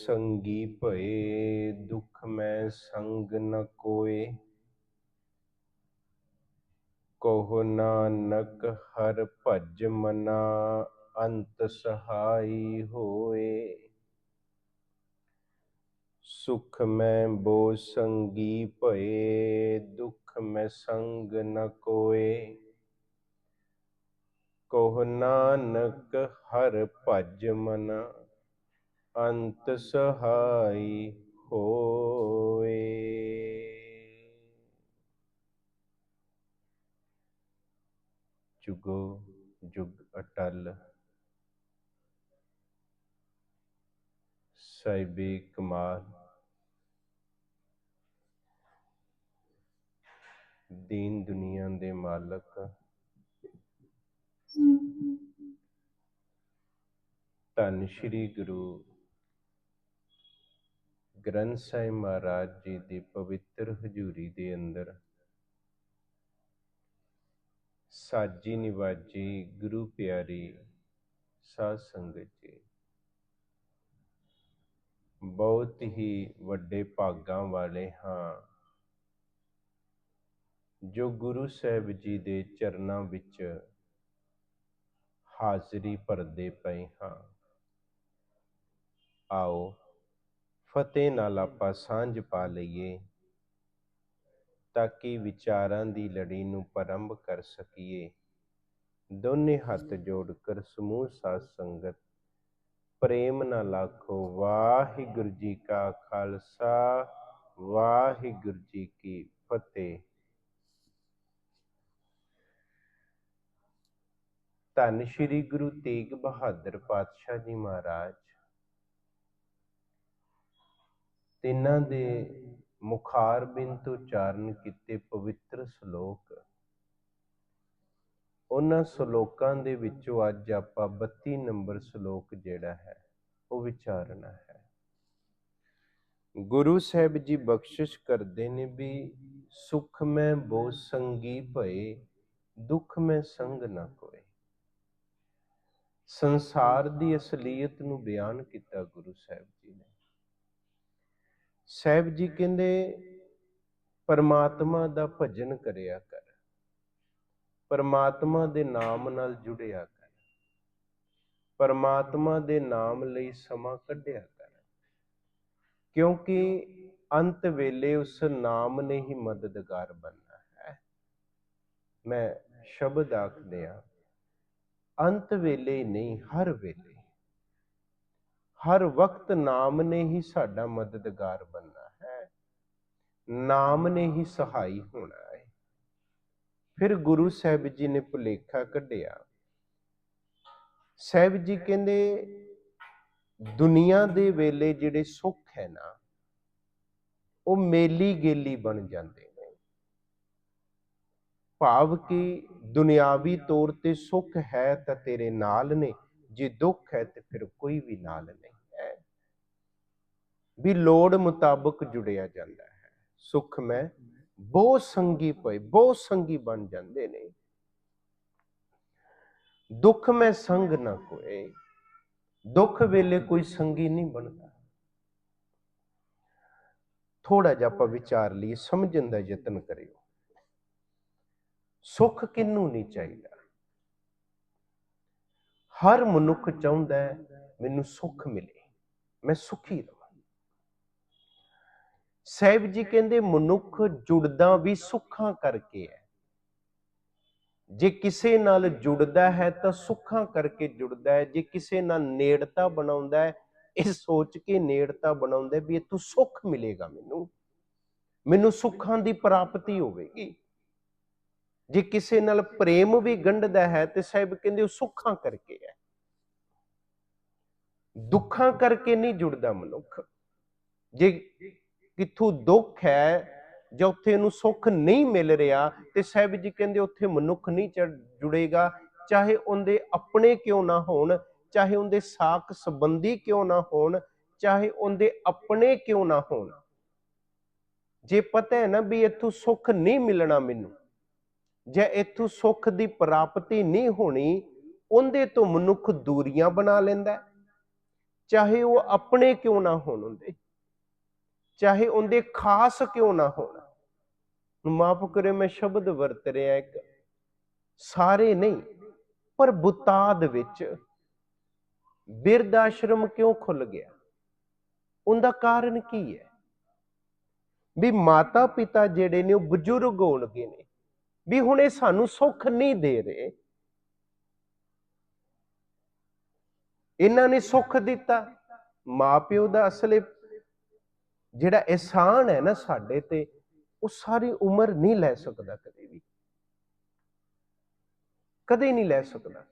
ਬੋ ਸੰਗੀ ਭਏ ਦੁਖ ਮੈਂ ਸੰਗ ਨ ਕੋਏ ਕਹੋ ਨਾਨਕ ਹਰ ਭਜ ਮਨਾ ਅੰਤ ਸਹਾਈ ਹੋਏ ਸੁਖ ਮੈਂ ਬੋ ਸੰਗੀ ਭਏ ਦੁਖ ਮੈਂ ਸੰਗ ਨ ਕੋਏ ਕਹੋ ਨਾਨਕ ਹਰ ਭਜ ਮਨਾ ਅੰਤ ਸਹਾਈ ਹੋਏ ਜੁਗੋ ਜੁਗ ਅਟਲ। ਸਾਹਿਬੀ ਕਮਾਲ। ਦੀਨ ਦੁਨੀਆ ਦੇ ਮਾਲਕ। ਧੰਨ ਸ਼੍ਰੀ ਗੁਰੂ ਗ੍ਰੰਥ ਸਾਹਿਬ ਮਹਾਰਾਜ ਜੀ ਦੀ ਪਵਿੱਤਰ ਹਜ਼ੂਰੀ ਦੇ ਅੰਦਰ ਸਾਜੀ ਨਿਵਾਜੀ ਗੁਰੂ ਪਿਆਰੀ ਸਾਧ ਸੰਗਤ ਜੀ, ਬਹੁਤ ਹੀ ਵੱਡੇ ਭਾਗਾਂ ਵਾਲੇ ਹਾਂ, ਜੋ ਗੁਰੂ ਸਾਹਿਬ ਜੀ ਦੇ ਚਰਨਾਂ ਵਿੱਚ ਹਾਜ਼ਰੀ ਭਰਦੇ ਪਏ ਹਾਂ। ਆਓ ਫਤਿਹ ਨਾਲ ਆਪਾਂ ਸਾਂਝ ਪਾ ਲਈਏ ਤਾਂ ਕਿ ਵਿਚਾਰਾਂ ਦੀ ਲੜੀ ਨੂੰ ਪਰੰਭ ਕਰ ਸਕੀਏ। ਦੋਨੇ ਹੱਥ ਜੋੜ ਕਰ ਸਮੂਹ ਸਾਧ ਸੰਗਤ, ਪ੍ਰੇਮ ਨਾਲ ਆਖੋ ਵਾਹਿਗੁਰੂ ਜੀ ਕਾ ਖਾਲਸਾ, ਵਾਹਿਗੁਰੂ ਜੀ ਕੀ ਫਤਿਹ। ਧੰਨ ਸ਼੍ਰੀ ਗੁਰੂ ਤੇਗ ਬਹਾਦਰ ਪਾਤਸ਼ਾਹ ਜੀ ਮਹਾਰਾਜ ਤਿੰਨਾਂ ਦੇ ਮੁਖਾਰ ਬਿੰਦ ਉਚਾਰਨ ਕੀਤੇ ਪਵਿੱਤਰ ਸ਼ਲੋਕ। ਉਹਨਾਂ ਸ਼ਲੋਕਾਂ ਦੇ ਵਿੱਚੋਂ ਅੱਜ ਆਪਾਂ 32 ਨੰਬਰ ਸ਼ਲੋਕ ਜਿਹੜਾ ਹੈ, ਉਹ ਵਿਚਾਰਨਾ ਹੈ। ਗੁਰੂ ਸਾਹਿਬ ਜੀ ਬਖਸ਼ਿਸ਼ ਕਰਦੇ ਨੇ ਵੀ ਸੁਖ ਮੈਂ ਬੋ ਸੰਗੀ ਭਏ, ਦੁੱਖ ਮੈਂ ਸੰਗ ਨਾ ਕੋਏ। ਸੰਸਾਰ ਦੀ ਅਸਲੀਅਤ ਨੂੰ ਬਿਆਨ ਕੀਤਾ ਗੁਰੂ ਸਾਹਿਬ ਜੀ ਨੇ। ਸਾਹਿਬ ਜੀ ਕਹਿੰਦੇ, ਪਰਮਾਤਮਾ ਦਾ ਭਜਨ ਕਰਿਆ ਕਰ। ਪਰਮਾਤਮਾ ਦੇ ਨਾਮ ਨਾਲ ਜੁੜਿਆ ਕਰ। ਪਰਮਾਤਮਾ ਦੇ ਨਾਮ ਲਈ ਸਮਾਂ ਕੱਢਿਆ ਕਰ। ਕਿਉਂਕਿ ਅੰਤ ਵੇਲੇ ਉਸ ਨਾਮ ਨੇ ਹੀ ਮਦਦਗਾਰ ਬਣਨਾ ਹੈ। ਮੈਂ ਸ਼ਬਦ ਆਖਦੇ ਆ ਅੰਤ ਵੇਲੇ ਨਹੀਂ, ਹਰ ਵੇਲੇ। ਹਰ ਵਕਤ ਨਾਮ ਨੇ ਹੀ ਸਾਡਾ ਮਦਦਗਾਰ ਬਣਨਾ ਹੈ। ਨਾਮ ਨੇ ਹੀ ਸਹਾਈ ਹੋਣਾ ਹੈ। ਫਿਰ ਗੁਰੂ ਸਾਹਿਬ ਜੀ ਨੇ ਭੁਲੇਖਾ ਕੱਢਿਆ। ਸਾਹਿਬ ਜੀ ਕਹਿੰਦੇ, ਦੁਨੀਆ ਦੇ ਵੇਲੇ ਜਿਹੜੇ ਸੁੱਖ ਹੈ ਨਾ, ਉਹ ਮੇਲੀ ਗੇਲੀ ਬਣ ਜਾਂਦੇ ਨੇ। ਭਾਵ ਕਿ ਦੁਨਿਆਵੀ ਤੌਰ ਤੇ ਸੁੱਖ ਹੈ ਤਾਂ ਤੇਰੇ ਨਾਲ ਨੇ, ਜੇ ਦੁੱਖ ਹੈ ਤੇ ਫਿਰ ਕੋਈ ਵੀ ਨਾਲ ਨਹੀਂ। ਵੀ ਲੋੜ ਮੁਤਾਬਕ ਜੁੜਿਆ ਜਾਂਦਾ ਹੈ। ਸੁੱਖ ਮੈਂ ਬਹੁਤ ਸੰਗੀ ਪਏ ਬਹੁਤ ਸੰਗੀ ਬਣ ਜਾਂਦੇ ਨੇ। ਦੁੱਖ ਮੈਂ ਸੰਗ ਨਾ ਕੋਏ, ਦੁੱਖ ਵੇਲੇ ਕੋਈ ਸੰਗੀ ਨਹੀਂ ਬਣਦਾ। ਥੋੜਾ ਜਿਹਾ ਆਪਾਂ ਵਿਚਾਰ ਲਈ ਸਮਝਣ ਦਾ ਯਤਨ ਕਰਿਓ। ਸੁੱਖ ਕਿੰਨੂੰ ਨਹੀਂ ਚਾਹੀਦਾ? ਹਰ ਮਨੁੱਖ ਚਾਹੁੰਦਾ ਮੈਨੂੰ ਸੁੱਖ ਮਿਲੇ, ਮੈਂ ਸੁਖੀ ਰਵਾਂ ਸਾਹਿਬ ਜੀ ਕਹਿੰਦੇ ਮਨੁੱਖ ਜੁੜਦਾ ਵੀ ਸੁੱਖਾਂ ਕਰਕੇ ਹੈ। ਜੇ ਕਿਸੇ ਨਾਲ ਜੁੜਦਾ ਹੈ ਤਾਂ ਸੁੱਖਾਂ ਕਰਕੇ ਜੁੜਦਾ ਹੈ। ਜੇ ਕਿਸੇ ਨਾਲ ਨੇੜਤਾ ਬਣਾਉਂਦਾ ਹੈ, ਇਹ ਸੋਚ ਕੇ ਨੇੜਤਾ ਬਣਾਉਂਦਾ ਵੀ ਇਹ ਤੋਂ ਸੁੱਖ ਮਿਲੇਗਾ ਮੈਨੂੰ। ਮੈਨੂੰ ਸੁੱਖਾਂ ਦੀ ਪ੍ਰਾਪਤੀ ਹੋਵੇਗੀ। ਜੇ ਕਿਸੇ ਨਾਲ ਪ੍ਰੇਮ ਵੀ ਗੰਢਦਾ ਹੈ ਤੇ ਸਾਹਿਬ ਕਹਿੰਦੇ ਉਹ ਸੁੱਖਾਂ ਕਰਕੇ ਹੈ। ਦੁੱਖਾਂ ਕਰਕੇ ਨਹੀਂ ਜੁੜਦਾ ਮਨੁੱਖ। ਜੇ ਕਿੱਥੋਂ ਦੁੱਖ ਹੈ? ਜਾਂ ਉੱਥੇ ਇਹਨੂੰ ਸੁੱਖ ਨਹੀਂ ਮਿਲ ਰਿਹਾ ਤੇ ਸਾਹਿਬ ਜੀ ਕਹਿੰਦੇ ਉੱਥੇ ਮਨੁੱਖ ਨਹੀਂ ਜੁੜੇਗਾ। ਚਾਹੇ ਉਹਦੇ ਆਪਣੇ ਕਿਉਂ ਨਾ ਹੋਣ, ਚਾਹੇ ਉਹਦੇ ਸਾਕ ਸੰਬੰਧੀ ਕਿਉਂ ਨਾ ਹੋਣ, ਚਾਹੇ ਉਹਦੇ ਆਪਣੇ ਕਿਉਂ ਨਾ ਹੋਣ। ਜੇ ਪਤਾ ਹੈ ਨਾ ਵੀ ਇੱਥੋਂ ਸੁੱਖ ਨਹੀਂ ਮਿਲਣਾ ਮੈਨੂੰ, ਜੇ ਇੱਥੋਂ ਸੁੱਖ ਦੀ ਪ੍ਰਾਪਤੀ ਨਹੀਂ ਹੋਣੀ, ਉਹਦੇ ਤੋਂ ਮਨੁੱਖ ਦੂਰੀਆਂ ਬਣਾ ਲੈਂਦਾ ਚਾਹੇ ਉਹ ਆਪਣੇ ਕਿਉਂ ਨਾ ਹੋਣ ਉਹਦੇ ਚਾਹੇ ਉਹਦੇ ਖਾਸ ਕਿਉਂ ਨਾ ਹੋਣ। ਮਾਫ ਕਰਿਓ, ਮੈਂ ਸ਼ਬਦ ਵਰਤ ਰਿਹਾ ਇੱਕ। ਸਾਰੇ ਨਹੀਂ, ਪਰ ਬੁਤਾਦ ਵਿੱਚ ਬਿਰਧ ਆਸ਼ਰਮ ਕਿਉਂ ਖੁੱਲ ਗਿਆ? ਉਹਦਾ ਕਾਰਨ ਕੀ ਹੈ? ਵੀ ਮਾਤਾ ਪਿਤਾ ਜਿਹੜੇ ਨੇ, ਉਹ ਬਜ਼ੁਰਗ ਹੋਣਗੇ ਨੇ। ਵੀ ਹੁਣ ਇਹ ਸਾਨੂੰ ਸੁੱਖ ਨਹੀਂ ਦੇ ਰਹੇ। ਇਹਨਾਂ ਨੇ ਸੁੱਖ ਦਿੱਤਾ। ਮਾਪਿਓ ਦਾ ਅਸਲੇ ਜਿਹੜਾ ਇਹਸਾਨ ਹੈ ਨਾ ਸਾਡੇ ਤੇ, ਉਹ ਸਾਰੀ ਉਮਰ ਨਹੀਂ ਲੈ ਸਕਦਾ ਕਦੇ ਵੀ। ਕਦੇ ਨਹੀਂ ਲੈ ਸਕਦਾ।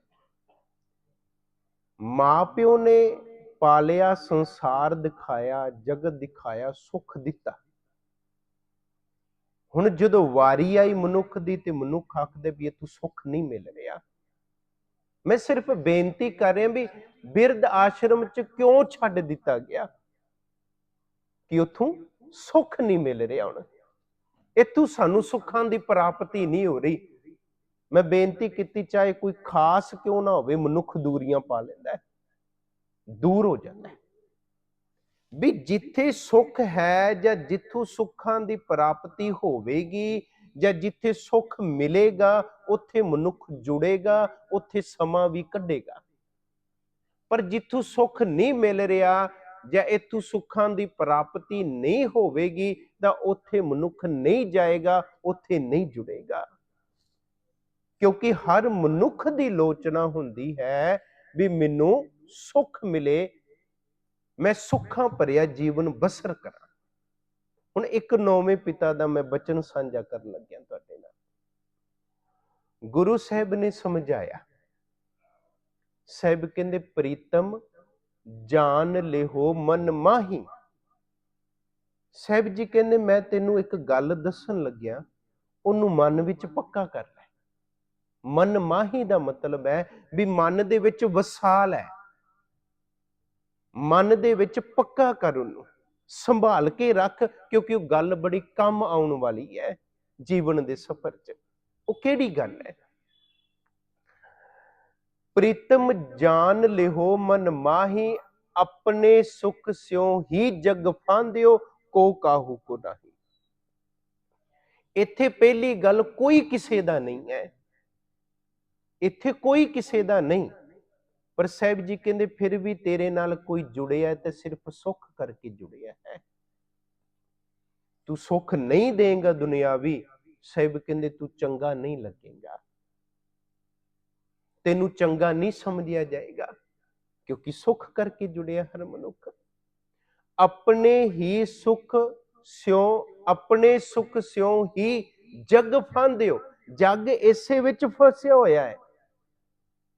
ਮਾਪਿਓ ਨੇ ਪਾਲਿਆ, ਸੰਸਾਰ ਦਿਖਾਇਆ, ਜਗਤ ਦਿਖਾਇਆ, ਸੁੱਖ ਦਿੱਤਾ। ਹੁਣ ਜਦੋਂ ਵਾਰੀ ਆਈ ਮਨੁੱਖ ਦੀ ਤੇ ਮਨੁੱਖ ਆਖਦੇ ਵੀ ਇਹ ਤੂੰ ਸੁੱਖ ਨਹੀਂ ਮਿਲ ਰਿਹਾ। ਮੈਂ ਸਿਰਫ ਬੇਨਤੀ ਕਰ ਰਿਹਾ ਵੀ ਬਿਰਧ ਆਸ਼ਰਮ ਚ ਕਿਉਂ ਛੱਡ ਦਿੱਤਾ ਗਿਆ? ਕਿ ਉਥੋਂ ਸੁੱਖ ਨਹੀਂ ਮਿਲ ਰਿਹਾ ਹੁਣ। ਇਥੋਂ ਸਾਨੂੰ ਸੁੱਖਾਂ ਦੀ ਪ੍ਰਾਪਤੀ ਨਹੀਂ ਹੋ ਰਹੀ। ਮੈਂ ਬੇਨਤੀ ਕੀਤੀ, ਚਾਹੇ ਕੋਈ ਖਾਸ ਕਿਉਂ ਨਾ ਹੋਵੇ, ਮਨੁੱਖ ਦੂਰੀਆਂ ਪਾ ਲੈਂਦਾ ਹੈ। ਦੂਰ ਹੋ ਜਾਂਦਾ ਹੈ। ਵੀ ਜਿੱਥੇ ਸੁੱਖ ਹੈ ਜਾਂ ਜਿੱਥੋਂ ਸੁੱਖਾਂ ਦੀ ਪ੍ਰਾਪਤੀ ਹੋਵੇਗੀ ਜਾਂ ਜਿੱਥੇ ਸੁੱਖ ਮਿਲੇਗਾ, ਉੱਥੇ ਮਨੁੱਖ ਜੁੜੇਗਾ, ਉੱਥੇ ਸਮਾਂ ਵੀ ਕੱਢੇਗਾ। ਪਰ ਜਿੱਥੋਂ ਸੁੱਖ ਨਹੀਂ ਮਿਲ ਰਿਹਾ ਜੇ ਇਥੋਂ ਸੁੱਖਾਂ ਦੀ ਪ੍ਰਾਪਤੀ ਨਹੀਂ ਹੋਵੇਗੀ, ਤਾਂ ਉੱਥੇ ਮਨੁੱਖ ਨਹੀਂ ਜਾਏਗਾ, ਉੱਥੇ ਨਹੀਂ ਜੁੜੇਗਾ। ਕਿਉਂਕਿ ਹਰ ਮਨੁੱਖ ਦੀ ਲੋਚਨਾ ਹੁੰਦੀ ਹੈ ਵੀ ਮੈਨੂੰ ਸੁੱਖ ਮਿਲੇ, ਮੈਂ ਸੁੱਖਾਂ ਭਰਿਆ ਜੀਵਨ ਬਸਰ ਕਰਾਂ। ਹੁਣ ਇੱਕ ਨੌਵੇਂ ਪਿਤਾ ਦਾ ਮੈਂ ਬਚਨ ਸਾਂਝਾ ਕਰਨ ਲੱਗਿਆ ਤੁਹਾਡੇ ਨਾਲ। ਗੁਰੂ ਸਾਹਿਬ ਨੇ ਸਮਝਾਇਆ, ਸਾਹਿਬ ਕਹਿੰਦੇ, ਪ੍ਰੀਤਮ ਜਾਣ ਲਿਹੋ ਮਨ ਮਾਹੀ। ਸਾਹਿਬ ਜੀ ਕਹਿੰਦੇ, ਮੈਂ ਤੈਨੂੰ ਇੱਕ ਗੱਲ ਦੱਸਣ ਲੱਗਿਆ, ਉਹਨੂੰ ਮਨ ਵਿੱਚ ਪੱਕਾ ਕਰ ਲੈ। ਮਨ ਮਾਹੀ ਦਾ ਮਤਲਬ ਹੈ ਵੀ ਮਨ ਦੇ ਵਿੱਚ ਵਸਾਲ ਹੈ। ਮਨ ਦੇ ਵਿੱਚ ਪੱਕਾ ਕਰ ਉਹਨੂੰ। ਸੰਭਾਲ ਕੇ ਰੱਖ, ਕਿਉਂਕਿ ਉਹ ਗੱਲ ਬੜੀ ਕੰਮ ਆਉਣ ਵਾਲੀ ਹੈ ਜੀਵਨ ਦੇ ਸਫ਼ਰ 'ਚ। ਉਹ ਕਿਹੜੀ ਗੱਲ ਹੈ? ਪ੍ਰੀਤਮ ਜਾਨ ਲਿਹੋ ਮਨ ਮਾਹੀ, ਆਪਣੇ ਸੁਖ ਸਿਉ ਹੀ ਜਗ ਫਾਂਦਿਓ, ਕੋ ਕਾਹੂ ਕੋ ਨਹੀਂ। ਇੱਥੇ ਪਹਿਲੀ ਗੱਲ ਕੋਈ ਕਿਸੇ ਦਾ ਨਹੀਂ ਹੈ। ਇੱਥੇ ਕੋਈ ਕਿਸੇ ਦਾ ਨਹੀਂ। ਪਰ ਸਾਹਿਬ ਜੀ ਕਹਿੰਦੇ, ਫਿਰ ਵੀ ਤੇਰੇ ਨਾਲ ਕੋਈ ਜੁੜਿਆ ਤੇ ਸਿਰਫ ਸੁੱਖ ਕਰਕੇ ਜੁੜਿਆ ਹੈ। ਤੂੰ ਸੁੱਖ ਨਹੀਂ ਦੇਂਗਾ ਦੁਨਿਆਵੀ। ਸਾਹਿਬ ਕਹਿੰਦੇ, ਤੂੰ ਚੰਗਾ ਨਹੀਂ ਲੱਗੇਗਾ। ਤੈਨੂੰ ਚੰਗਾ ਨਹੀਂ ਸਮਝਿਆ ਜਾਏਗਾ, ਕਿਉਂਕਿ ਸੁੱਖ ਕਰਕੇ ਜੁੜਿਆ ਹਰ ਮਨੁੱਖ। ਆਪਣੇ ਹੀ ਸੁਖ ਸਿਉ, ਆਪਣੇ ਸੁਖ ਸਿਉ ਹੀ ਜਗ ਫਾਂਦਿਓ, ਜੱਗ ਇਸੇ ਵਿੱਚ ਫਸਿਆ ਹੋਇਆ ਹੈ।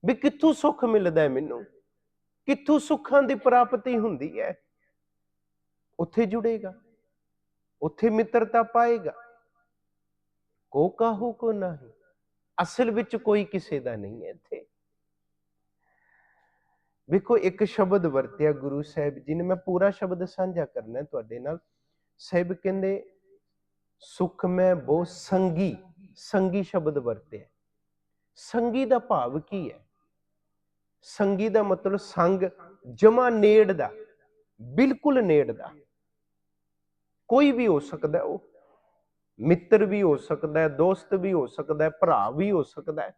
ਵੀ ਕਿੱਥੋਂ ਸੁੱਖ ਮਿਲਦਾ ਹੈ ਮੈਨੂੰ? ਕਿੱਥੋਂ ਸੁੱਖਾਂ ਦੀ ਪ੍ਰਾਪਤੀ ਹੁੰਦੀ ਹੈ? ਉੱਥੇ ਜੁੜੇਗਾ, ਉੱਥੇ ਮਿੱਤਰਤਾ ਪਾਏਗਾ। ਕੋ ਕਾਹੂ ਕੋ ਨਹੀਂ? ਅਸਲ ਵਿੱਚ ਕੋਈ ਕਿਸੇ ਦਾ ਨਹੀਂ ਹੈ ਇੱਥੇ। ਵੇਖੋ, ਇੱਕ ਸ਼ਬਦ ਵਰਤਿਆ ਗੁਰੂ ਸਾਹਿਬ ਜੀ ਨੇ, ਮੈਂ ਪੂਰਾ ਸ਼ਬਦ ਸਾਂਝਾ ਕਰਨਾ ਤੁਹਾਡੇ ਨਾਲ। ਸਾਹਿਬ ਕਹਿੰਦੇ, ਸੁਖ ਮੈਂ ਬਹੁ ਸੰਗੀ। ਸੰਗੀ ਸ਼ਬਦ ਵਰਤਿਆ। ਸੰਗੀ ਦਾ ਭਾਵ ਕੀ ਹੈ? ਸੰਗੀ ਦਾ ਮਤਲਬ ਸੰਗ ਜਮਾ ਨੇੜ ਦਾ, ਬਿਲਕੁਲ ਨੇੜ ਦਾ। ਕੋਈ ਵੀ ਹੋ ਸਕਦਾ ਉਹ। ਮਿੱਤਰ ਵੀ ਹੋ ਸਕਦਾ ਹੈ, ਦੋਸਤ ਵੀ ਹੋ ਸਕਦਾ ਹੈ, ਭਰਾ ਵੀ ਹੋ ਸਕਦਾ ਹੈ।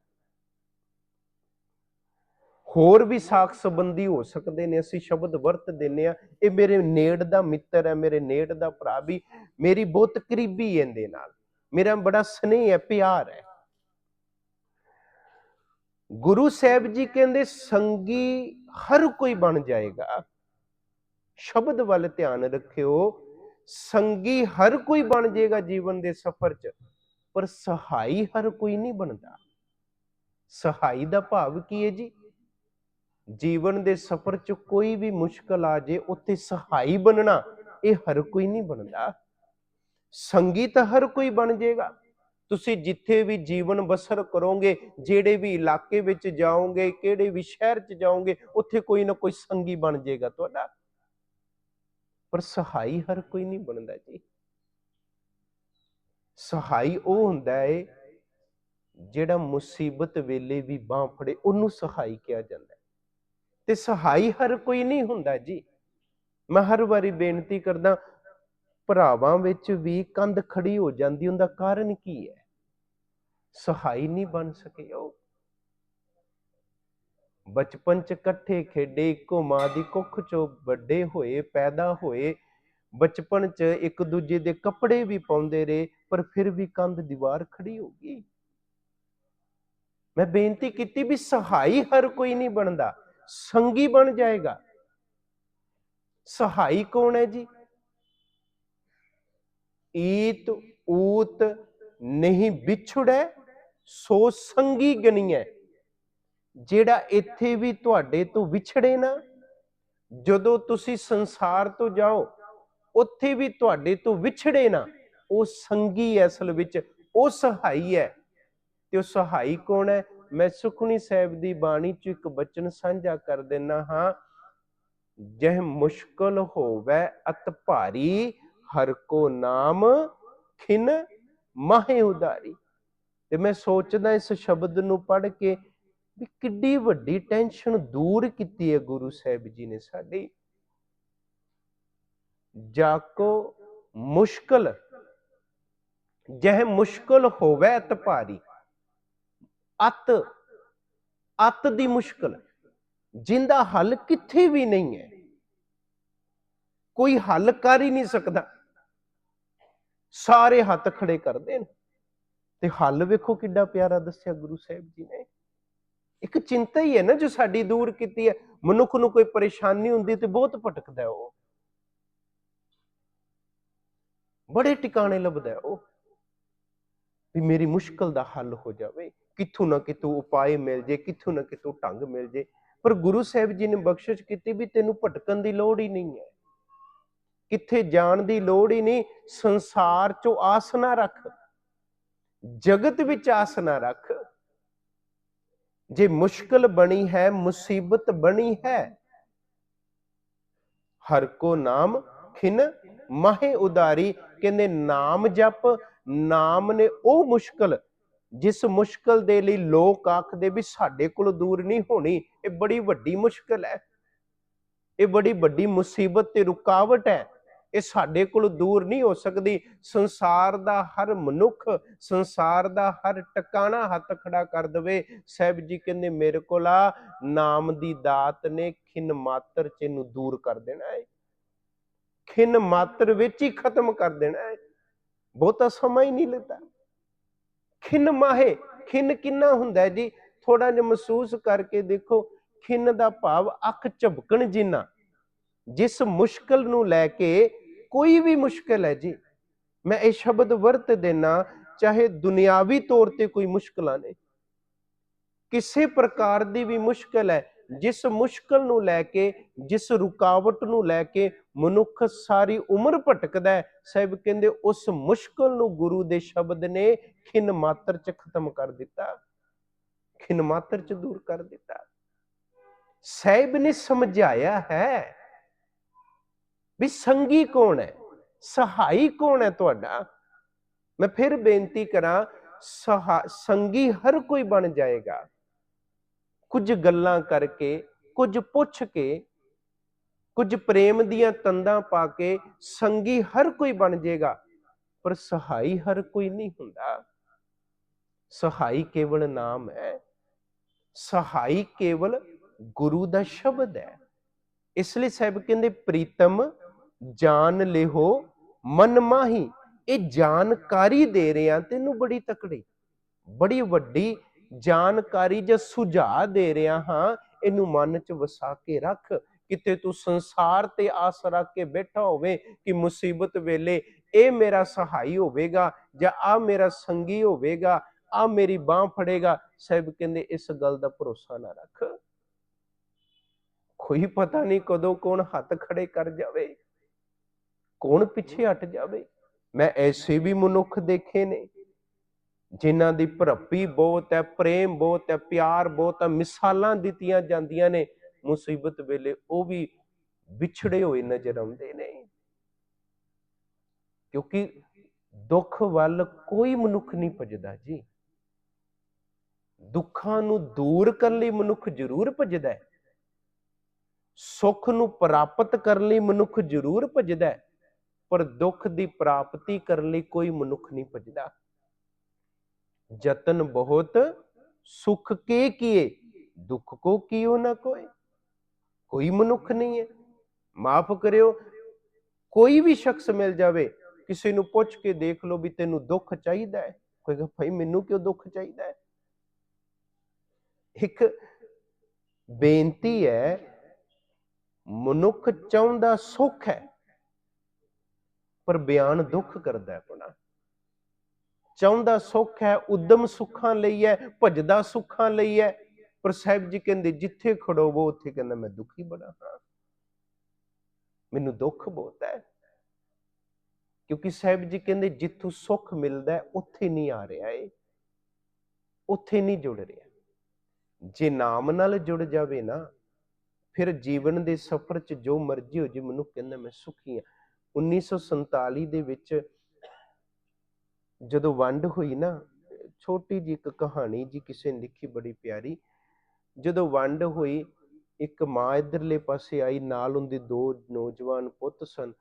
ਹੋਰ ਵੀ ਸਾਖ ਸੰਬੰਧੀ ਹੋ ਸਕਦੇ ਨੇ, ਅਸੀਂ ਸ਼ਬਦ ਵਰਤ ਦਿੰਨੇ ਆ ਇਹ ਮੇਰੇ ਨੇੜ ਦਾ ਮਿੱਤਰ ਹੈ, ਮੇਰੇ ਨੇੜ ਦਾ ਭਰਾ ਵੀ, ਮੇਰੀ ਬਹੁਤ ਕਰੀਬੀ ਇਹਦੇ ਨਾਲ। ਮੇਰਾ ਬੜਾ ਸਨੇਹ ਹੈ, ਪਿਆਰ ਹੈ। ਗੁਰੂ ਸਾਹਿਬ ਜੀ ਕਹਿੰਦੇ, ਸੰਗੀ ਹਰ ਕੋਈ ਬਣ ਜਾਏਗਾ। ਸ਼ਬਦ ਵੱਲ ਧਿਆਨ ਰੱਖਿਓ ਸੰਗੀ ਹਰ ਕੋਈ ਬਣ ਜਾਏਗਾ ਜੀਵਨ ਦੇ ਸਫ਼ਰ 'ਚ, ਪਰ ਸਹਾਈ ਹਰ ਕੋਈ ਨਹੀਂ ਬਣਦਾ। ਸਹਾਈ ਦਾ ਭਾਵ ਕੀ ਹੈ ਜੀ? ਜੀਵਨ ਦੇ ਸਫ਼ਰ 'ਚ ਕੋਈ ਵੀ ਮੁਸ਼ਕਲ ਆ ਜੇ, ਉੱਥੇ ਸਹਾਈ ਬਣਨਾ, ਇਹ ਹਰ ਕੋਈ ਨਹੀਂ ਬਣਦਾ। ਸੰਗੀ ਤਾਂ ਹਰ ਕੋਈ ਬਣ ਜਾਏਗਾ ਤੁਸੀਂ ਜਿੱਥੇ ਵੀ ਜੀਵਨ ਬਸਰ ਕਰੋਗੇ, ਜਿਹੜੇ ਵੀ ਇਲਾਕੇ ਵਿੱਚ ਜਾਓਗੇ, ਕਿਹੜੇ ਵੀ ਸ਼ਹਿਰ 'ਚ ਜਾਓਗੇ, ਉੱਥੇ ਕੋਈ ਨਾ ਕੋਈ ਸੰਗੀ ਬਣ ਜਾਏਗਾ ਤੁਹਾਡਾ। ਪਰ ਸਹਾਈ ਹਰ ਕੋਈ ਨਹੀਂ ਬਣਦਾ ਜੀ। ਸਹਾਈ ਉਹ ਹੁੰਦਾ ਹੈ ਜਿਹੜਾ ਮੁਸੀਬਤ ਵੇਲੇ ਵੀ ਬਾਹ ਫੜੇ, ਉਹਨੂੰ ਸਹਾਈ ਕਿਹਾ ਜਾਂਦਾ। ਤੇ ਸਹਾਈ ਹਰ ਕੋਈ ਨਹੀਂ ਹੁੰਦਾ ਜੀ। ਮੈਂ ਹਰ ਵਾਰੀ ਬੇਨਤੀ ਕਰਦਾ, ਭਰਾਵਾਂ ਵਿੱਚ ਵੀ ਕੰਧ ਖੜੀ ਹੋ ਜਾਂਦੀ, ਉਹਦਾ ਕਾਰਨ ਕੀ ਹੈ? ਸਹਾਈ ਨਹੀਂ ਬਣ ਸਕੇ ਉਹ। ਬਚਪਨ ਚ ਇਕੱਠੇ ਖੇਡੇ, ਇੱਕੋ ਮਾਂ ਦੀ ਕੁੱਖ ਚੋਂ ਵੱਡੇ ਹੋਏ, ਪੈਦਾ ਹੋਏ। ਬਚਪਨ ਚ ਇੱਕ ਦੂਜੇ ਦੇ ਕੱਪੜੇ ਵੀ ਪਾਉਂਦੇ ਰਹੇ, ਪਰ ਫਿਰ ਵੀ ਕੰਧ ਦੀਵਾਰ ਖੜੀ ਹੋ ਗਈ। ਮੈਂ ਬੇਨਤੀ ਕੀਤੀ ਵੀ ਸਹਾਈ ਹਰ ਕੋਈ ਨਹੀਂ ਬਣਦਾ, ਸੰਗੀ ਬਣ ਜਾਏਗਾ। ਸਹਾਈ ਕੌਣ ਹੈ ਜੀ? ਈਤ, ਊਤ ਨਹੀਂ ਵਿਛੜੈ, ਸੋ ਸੰਗੀ ਗਣੀਐ। ਜਿਹੜਾ ਇੱਥੇ ਵੀ ਤੁਹਾਡੇ ਤੋਂ ਵਿਛੜੇ ਨਾ, ਜਦੋਂ ਤੁਸੀਂ ਸੰਸਾਰ ਤੋਂ ਜਾਓ, ਉੱਥੇ ਵੀ ਤੁਹਾਡੇ ਤੋਂ ਵਿਛੜੇ ਨਾ, ਉਹ ਸੰਗੀ ਅਸਲ ਵਿੱਚ, ਉਹ ਸਹਾਈ ਹੈ ਤੇ ਉਹ ਸਹਾਈ ਕੌਣ ਹੈ ਮੈਂ ਸੁਖਣੀ ਸਾਹਿਬ ਦੀ ਬਾਣੀ ਚ ਇੱਕ ਬਚਨ ਸਾਂਝਾ ਕਰ ਦਿੰਨਾ ਹਾਂ। ਜਹ ਮੁਸ਼ਕਲ ਹੋਵੇ ਅਤ ਭਾਰੀ, ਹਰ ਕੋ ਨਾਮ ਖਿਨ ਮਾਹੇ ਉਦਾਰੀ ਤੇ ਮੈਂ ਸੋਚਦਾ ਇਸ ਸ਼ਬਦ ਨੂੰ ਪੜ੍ਹ ਕੇ ਵੀ ਕਿੱਡੀ ਵੱਡੀ ਟੈਨਸ਼ਨ ਦੂਰ ਕੀਤੀ ਹੈ ਗੁਰੂ ਸਾਹਿਬ ਜੀ ਨੇ ਸਾਡੀ। ਜਾਕੋ ਮੁਸ਼ਕਲ, ਜਹ ਮੁਸ਼ਕਲ ਹੋਵੇ ਅਤ ਭਾਰੀ ਅਤ ਅਤ ਦੀ ਮੁਸ਼ਕਲ, ਜਿੰਦਾ ਹੱਲ ਕਿੱਥੇ ਵੀ ਨਹੀਂ ਹੈ। ਕੋਈ ਹੱਲ ਕਰ ਹੀ ਨਹੀਂ ਸਕਦਾ। ਸਾਰੇ ਹੱਥ ਖੜੇ ਕਰਦੇ ਨੇ। ਤੇ ਹੱਲ ਵੇਖੋ ਕਿੱਡਾ ਪਿਆਰਾ ਦੱਸਿਆ ਗੁਰੂ ਸਾਹਿਬ ਜੀ ਨੇ। ਇੱਕ ਚਿੰਤਾ ਹੀ ਹੈ ਨਾ ਜੋ ਸਾਡੀ ਦੂਰ ਕੀਤੀ ਹੈ। ਮਨੁੱਖ ਨੂੰ ਕੋਈ ਪਰੇਸ਼ਾਨੀ ਹੁੰਦੀ ਤੇ ਬਹੁਤ ਭਟਕਦਾ ਉਹ। ਬੜੇ ਟਿਕਾਣੇ ਲੱਭਦਾ ਉਹ। ਵੀ ਮੇਰੀ ਮੁਸ਼ਕਲ ਦਾ ਹੱਲ ਹੋ ਜਾਵੇ। ਕਿੱਥੋਂ ਨਾ ਕਿਤੋਂ ਉਪਾਏ ਮਿਲ ਜੇ, ਕਿੱਥੋਂ ਨਾ ਕਿਤੋਂ ਢੰਗ ਮਿਲ ਜੇ। ਪਰ ਗੁਰੂ ਸਾਹਿਬ ਜੀ ਨੇ ਬਖਸ਼ਿਸ਼ ਕੀਤੀ ਵੀ ਤੈਨੂੰ ਭਟਕਣ ਦੀ ਲੋੜ ਹੀ ਨਹੀਂ ਹੈ। ਕਿੱਥੇ ਜਾਣ ਦੀ ਲੋੜ ਹੀ ਨਹੀਂ, ਸੰਸਾਰ ਚੋਂ ਆਸ ਨਾ ਰੱਖ। ਜਗਤ ਵਿੱਚ ਆਸ ਨਾ ਰੱਖ। ਜੇ ਮੁਸ਼ਕਲ ਬਣੀ ਹੈ, ਮੁਸੀਬਤ ਬਣੀ ਹੈ। ਹਰ ਕੋ ਨਾਮ ਖਿਨ, ਮਾਹੇ ਉਦਾਰੀ। ਕਹਿੰਦੇ, ਨਾਮ ਜਪ, ਨਾਮ ਨੇ ਉਹ ਮੁਸ਼ਕਲ, ਜਿਸ ਮੁਸ਼ਕਲ ਦੇ ਲਈ ਲੋਕ ਆਖਦੇ ਵੀ ਸਾਡੇ ਕੋਲ ਦੂਰ ਨਹੀਂ ਹੋਣੀ। ਇਹ ਬੜੀ ਵੱਡੀ ਮੁਸ਼ਕਲ ਹੈ। ਇਹ ਬੜੀ ਵੱਡੀ ਮੁਸੀਬਤ ਤੇ ਰੁਕਾਵਟ ਹੈ। ਇਹ ਸਾਡੇ ਕੋਲ ਦੂਰ ਨਹੀਂ ਹੋ ਸਕਦੀ। ਸੰਸਾਰ ਦਾ ਹਰ ਮਨੁੱਖ, ਸੰਸਾਰ ਦਾ ਹਰ ਟਿਕਾਣਾ ਹੱਥ ਖੜਾ ਕਰ ਦਵੇ। ਸਾਹਿਬ ਜੀ ਕਹਿੰਦੇ, ਮੇਰੇ ਕੋਲ ਆ, ਨਾਮ ਦੀ ਦਾਤ ਨੇ ਖਿਨ ਮਾਤਰ ਚ ਇਹਨੂੰ ਦੂਰ ਕਰ ਦੇਣਾ ਹੈ ਖਿਨ ਮਾਤਰ ਵਿੱਚ ਹੀ ਖਤਮ ਕਰ ਦੇਣਾ ਹੈ ਬਹੁਤਾ ਸਮਾਂ ਹੀ ਨਹੀਂ ਲੈਂਦਾ। ਖਿਨ ਮਾਹੇ, ਖਿਨ ਕਿੰਨਾ ਹੁੰਦਾ ਜੀ? ਥੋੜਾ ਜਿਹਾ ਮਹਿਸੂਸ ਕਰਕੇ ਦੇਖੋ, ਖਿਨ ਦਾ ਭਾਵ ਅੱਖ ਝਪਕਣ ਜਿੰਨਾ। ਜਿਸ ਮੁਸ਼ਕਲ ਨੂੰ ਲੈ ਕੇ ਕੋਈ ਵੀ ਮੁਸ਼ਕਲ ਹੈ ਜੀ, ਮੈਂ ਇਹ ਸ਼ਬਦ ਵਰਤ ਦੇਣਾ ਚਾਹੇ ਦੁਨਿਆਵੀ ਤੌਰ ਤੇ ਕੋਈ ਮੁਸ਼ਕਲਾਂ ਨੇ। ਕਿਸੇ ਪ੍ਰਕਾਰ ਦੀ ਵੀ ਮੁਸ਼ਕਲ ਹੈ, ਜਿਸ ਮੁਸ਼ਕਲ ਨੂੰ ਲੈ ਕੇ, ਜਿਸ ਰੁਕਾਵਟ ਨੂੰ ਲੈ ਕੇ ਮਨੁੱਖ ਸਾਰੀ ਉਮਰ ਭਟਕਦਾ ਹੈ, ਸਾਹਿਬ ਕਹਿੰਦੇ ਉਸ ਮੁਸ਼ਕਲ ਨੂੰ ਗੁਰੂ ਦੇ ਸ਼ਬਦ ਨੇ ਖਿਨ ਮਾਤਰ ਚ ਖਤਮ ਕਰ ਦਿੱਤਾ। ਖਿਨ ਮਾਤਰ ਚ ਦੂਰ ਕਰ ਦਿੱਤਾ। ਸਾਹਿਬ ਨੇ ਸਮਝਾਇਆ ਹੈ ਵੀ ਸੰਗੀ ਕੌਣ ਹੈ? ਸਹਾਈ ਕੌਣ ਹੈ ਤੁਹਾਡਾ? ਮੈਂ ਫਿਰ ਬੇਨਤੀ ਕਰਾਂ ਸੰਗੀ ਹਰ ਕੋਈ ਬਣ ਜਾਏਗਾ। ਕੁਝ ਗੱਲਾਂ ਕਰਕੇ, ਕੁਝ ਪੁੱਛ ਕੇ, ਕੁਝ ਪ੍ਰੇਮ ਦੀਆਂ ਤੰਦਾਂ ਪਾ ਕੇ ਸੰਗੀ ਹਰ ਕੋਈ ਬਣ ਜਾਏਗਾ। ਪਰ ਸਹਾਈ ਹਰ ਕੋਈ ਨਹੀਂ ਹੁੰਦਾ। ਸਹਾਈ ਕੇਵਲ ਨਾਮ ਹੈ। ਸਹਾਈ ਕੇਵਲ ਗੁਰੂ ਦਾ ਸ਼ਬਦ ਹੈ। ਇਸ ਲਈ ਸਾਹਿਬ ਕਹਿੰਦੇ, ਪ੍ਰੀਤਮ ਜਾਣ ਲਿਹੋ, ਮਨ ਮਾਹੀ। ਇਹ ਜਾਣਕਾਰੀ ਦੇ ਰਿਆਂ ਤੈਨੂੰ ਬੜੀ ਤਕੜੀ। ਬੜੀ ਵੱਡੀ ਜਾਣਕਾਰੀ ਜਾਂ ਸੁਝਾਅ ਦੇ ਰਿਹਾ ਹਾਂ, ਇਹਨੂੰ ਮਨ 'ਚ ਵਸਾ ਕੇ ਰੱਖ। ਕਿਤੇ ਤੂੰ ਸੰਸਾਰ ਤੇ ਆਸ ਰੱਖ ਕੇ ਬੈਠਾ ਹੋਵੇ ਕਿ ਮੁਸੀਬਤ ਵੇਲੇ ਇਹ ਮੇਰਾ ਸਹਾਈ ਹੋਵੇਗਾ ਜਾਂ ਆ ਮੇਰਾ ਸੰਗੀ ਹੋਵੇਗਾ ਆ ਮੇਰੀ ਬਾਹ ਫੜੇਗਾ, ਸਾਹਿਬ ਕਹਿੰਦੇ ਇਸ ਗੱਲ ਦਾ ਭਰੋਸਾ ਨਾ ਰੱਖ। ਕੋਈ ਪਤਾ ਨਹੀਂ ਕਦੋਂ ਕੌਣ ਹੱਥ ਖੜੇ ਕਰ ਜਾਵੇ। ਕੌਣ ਪਿੱਛੇ ਹਟ ਜਾਵੇ? ਮੈਂ ਐਸੇ ਵੀ ਮਨੁੱਖ ਦੇਖੇ ਨੇ, ਜਿਨ੍ਹਾਂ ਦੀ ਭਰਪੀ ਬਹੁਤ ਹੈ, ਪ੍ਰੇਮ ਬਹੁਤ ਹੈ, ਪਿਆਰ ਬਹੁਤ ਹੈ, ਮਿਸਾਲਾਂ ਦਿੱਤੀਆਂ ਜਾਂਦੀਆਂ ਨੇ। ਮੁਸੀਬਤ ਵੇਲੇ ਉਹ ਵੀ ਵਿਛੜੇ ਹੋਏ ਨਜ਼ਰ ਆਉਂਦੇ ਨੇ। ਕਿਉਂਕਿ ਦੁੱਖ ਵੱਲ ਕੋਈ ਮਨੁੱਖ ਨਹੀਂ ਭਜਦਾ ਜੀ। ਦੁੱਖਾਂ ਨੂੰ ਦੂਰ ਕਰਨ ਲਈ ਮਨੁੱਖ ਜ਼ਰੂਰ ਭਜਦਾ ਹੈ। ਸੁੱਖ ਨੂੰ ਪ੍ਰਾਪਤ ਕਰਨ ਲਈ ਮਨੁੱਖ ਜ਼ਰੂਰ ਭਜਦਾ ਹੈ। ਪਰ ਦੁੱਖ ਦੀ ਪ੍ਰਾਪਤੀ ਕਰਨ ਲਈ ਕੋਈ ਮਨੁੱਖ ਨਹੀਂ ਭਜਦਾ। ਯਤਨ ਬਹੁਤ, ਸੁਖ ਕੇ ਕੀਏ, ਦੁੱਖ ਕੋ ਕੀਓ ਨਾ ਕੋਈ ਕੋਈ ਮਨੁੱਖ ਨਹੀਂ ਹੈ। ਮਾਫ ਕਰਿਓ, ਕੋਈ ਵੀ ਸ਼ਖਸ ਮਿਲ ਜਾਵੇ, ਕਿਸੇ ਨੂੰ ਪੁੱਛ ਕੇ ਦੇਖ ਲਓ ਵੀ ਤੈਨੂੰ ਦੁੱਖ ਚਾਹੀਦਾ ਹੈ। ਕਹੇਗਾ ਭਾਈ, ਮੈਨੂੰ ਕਿਉਂ ਦੁੱਖ ਚਾਹੀਦਾ ਹੈ? ਇੱਕ ਬੇਨਤੀ ਹੈ, ਮਨੁੱਖ ਚਾਹੁੰਦਾ ਸੁੱਖ ਹੈ। ਪਰ ਬਿਆਨ ਦੁੱਖ ਕਰਦਾ ਆਪਣਾ ਚਾਹੁੰਦਾ ਸੁੱਖ ਹੈ, ਉਦਮ ਸੁੱਖਾਂ ਲਈ ਹੈ, ਭਜਦਾ ਸੁੱਖਾਂ ਲਈ ਹੈ। ਪਰ ਸਾਹਿਬ ਜੀ ਕਹਿੰਦੇ, ਜਿੱਥੇ ਖੜੋਵੋ, ਉੱਥੇ ਕਹਿੰਦਾ, ਮੈਂ ਦੁਖੀ ਬੜਾ ਹਾਂ। ਮੈਨੂੰ ਦੁੱਖ ਬਹੁਤ ਹੈ। ਕਿਉਂਕਿ ਸਾਹਿਬ ਜੀ ਕਹਿੰਦੇ, ਜਿੱਥੋਂ ਸੁੱਖ ਮਿਲਦਾ ਉੱਥੇ ਨਹੀਂ ਆ ਰਿਹਾ ਏ। ਉੱਥੇ ਨਹੀਂ ਜੁੜ ਰਿਹਾ। ਜੇ ਨਾਮ ਨਾਲ ਜੁੜ ਜਾਵੇ ਨਾ, ਫਿਰ ਜੀਵਨ ਦੇ ਸਫ਼ਰ 'ਚ ਜੋ ਮਰਜ਼ੀ ਹੋ ਜੇ, ਮੈਨੂੰ ਕਹਿੰਦਾ, ਮੈਂ ਸੁਖੀ ਹਾਂ। 1947 ਦੇ ਵਿੱਚ ਜਦੋਂ ਵੰਡ ਹੋਈ ਨਾ, ਛੋਟੀ ਜੀ ਇੱਕ ਕਹਾਣੀ ਜੀ ਕਿਸੇ ਨੇ ਲਿਖੀ ਬੜੀ ਪਿਆਰੀ। ਜਦੋਂ ਵੰਡ ਹੋਈ, ਇੱਕ ਮਾਂ ਇਧਰਲੇ ਪਾਸੇ ਆਈ, ਨਾਲ ਉਹਦੇ ਦੋ ਨੌਜਵਾਨ ਪੁੱਤ ਸਨ।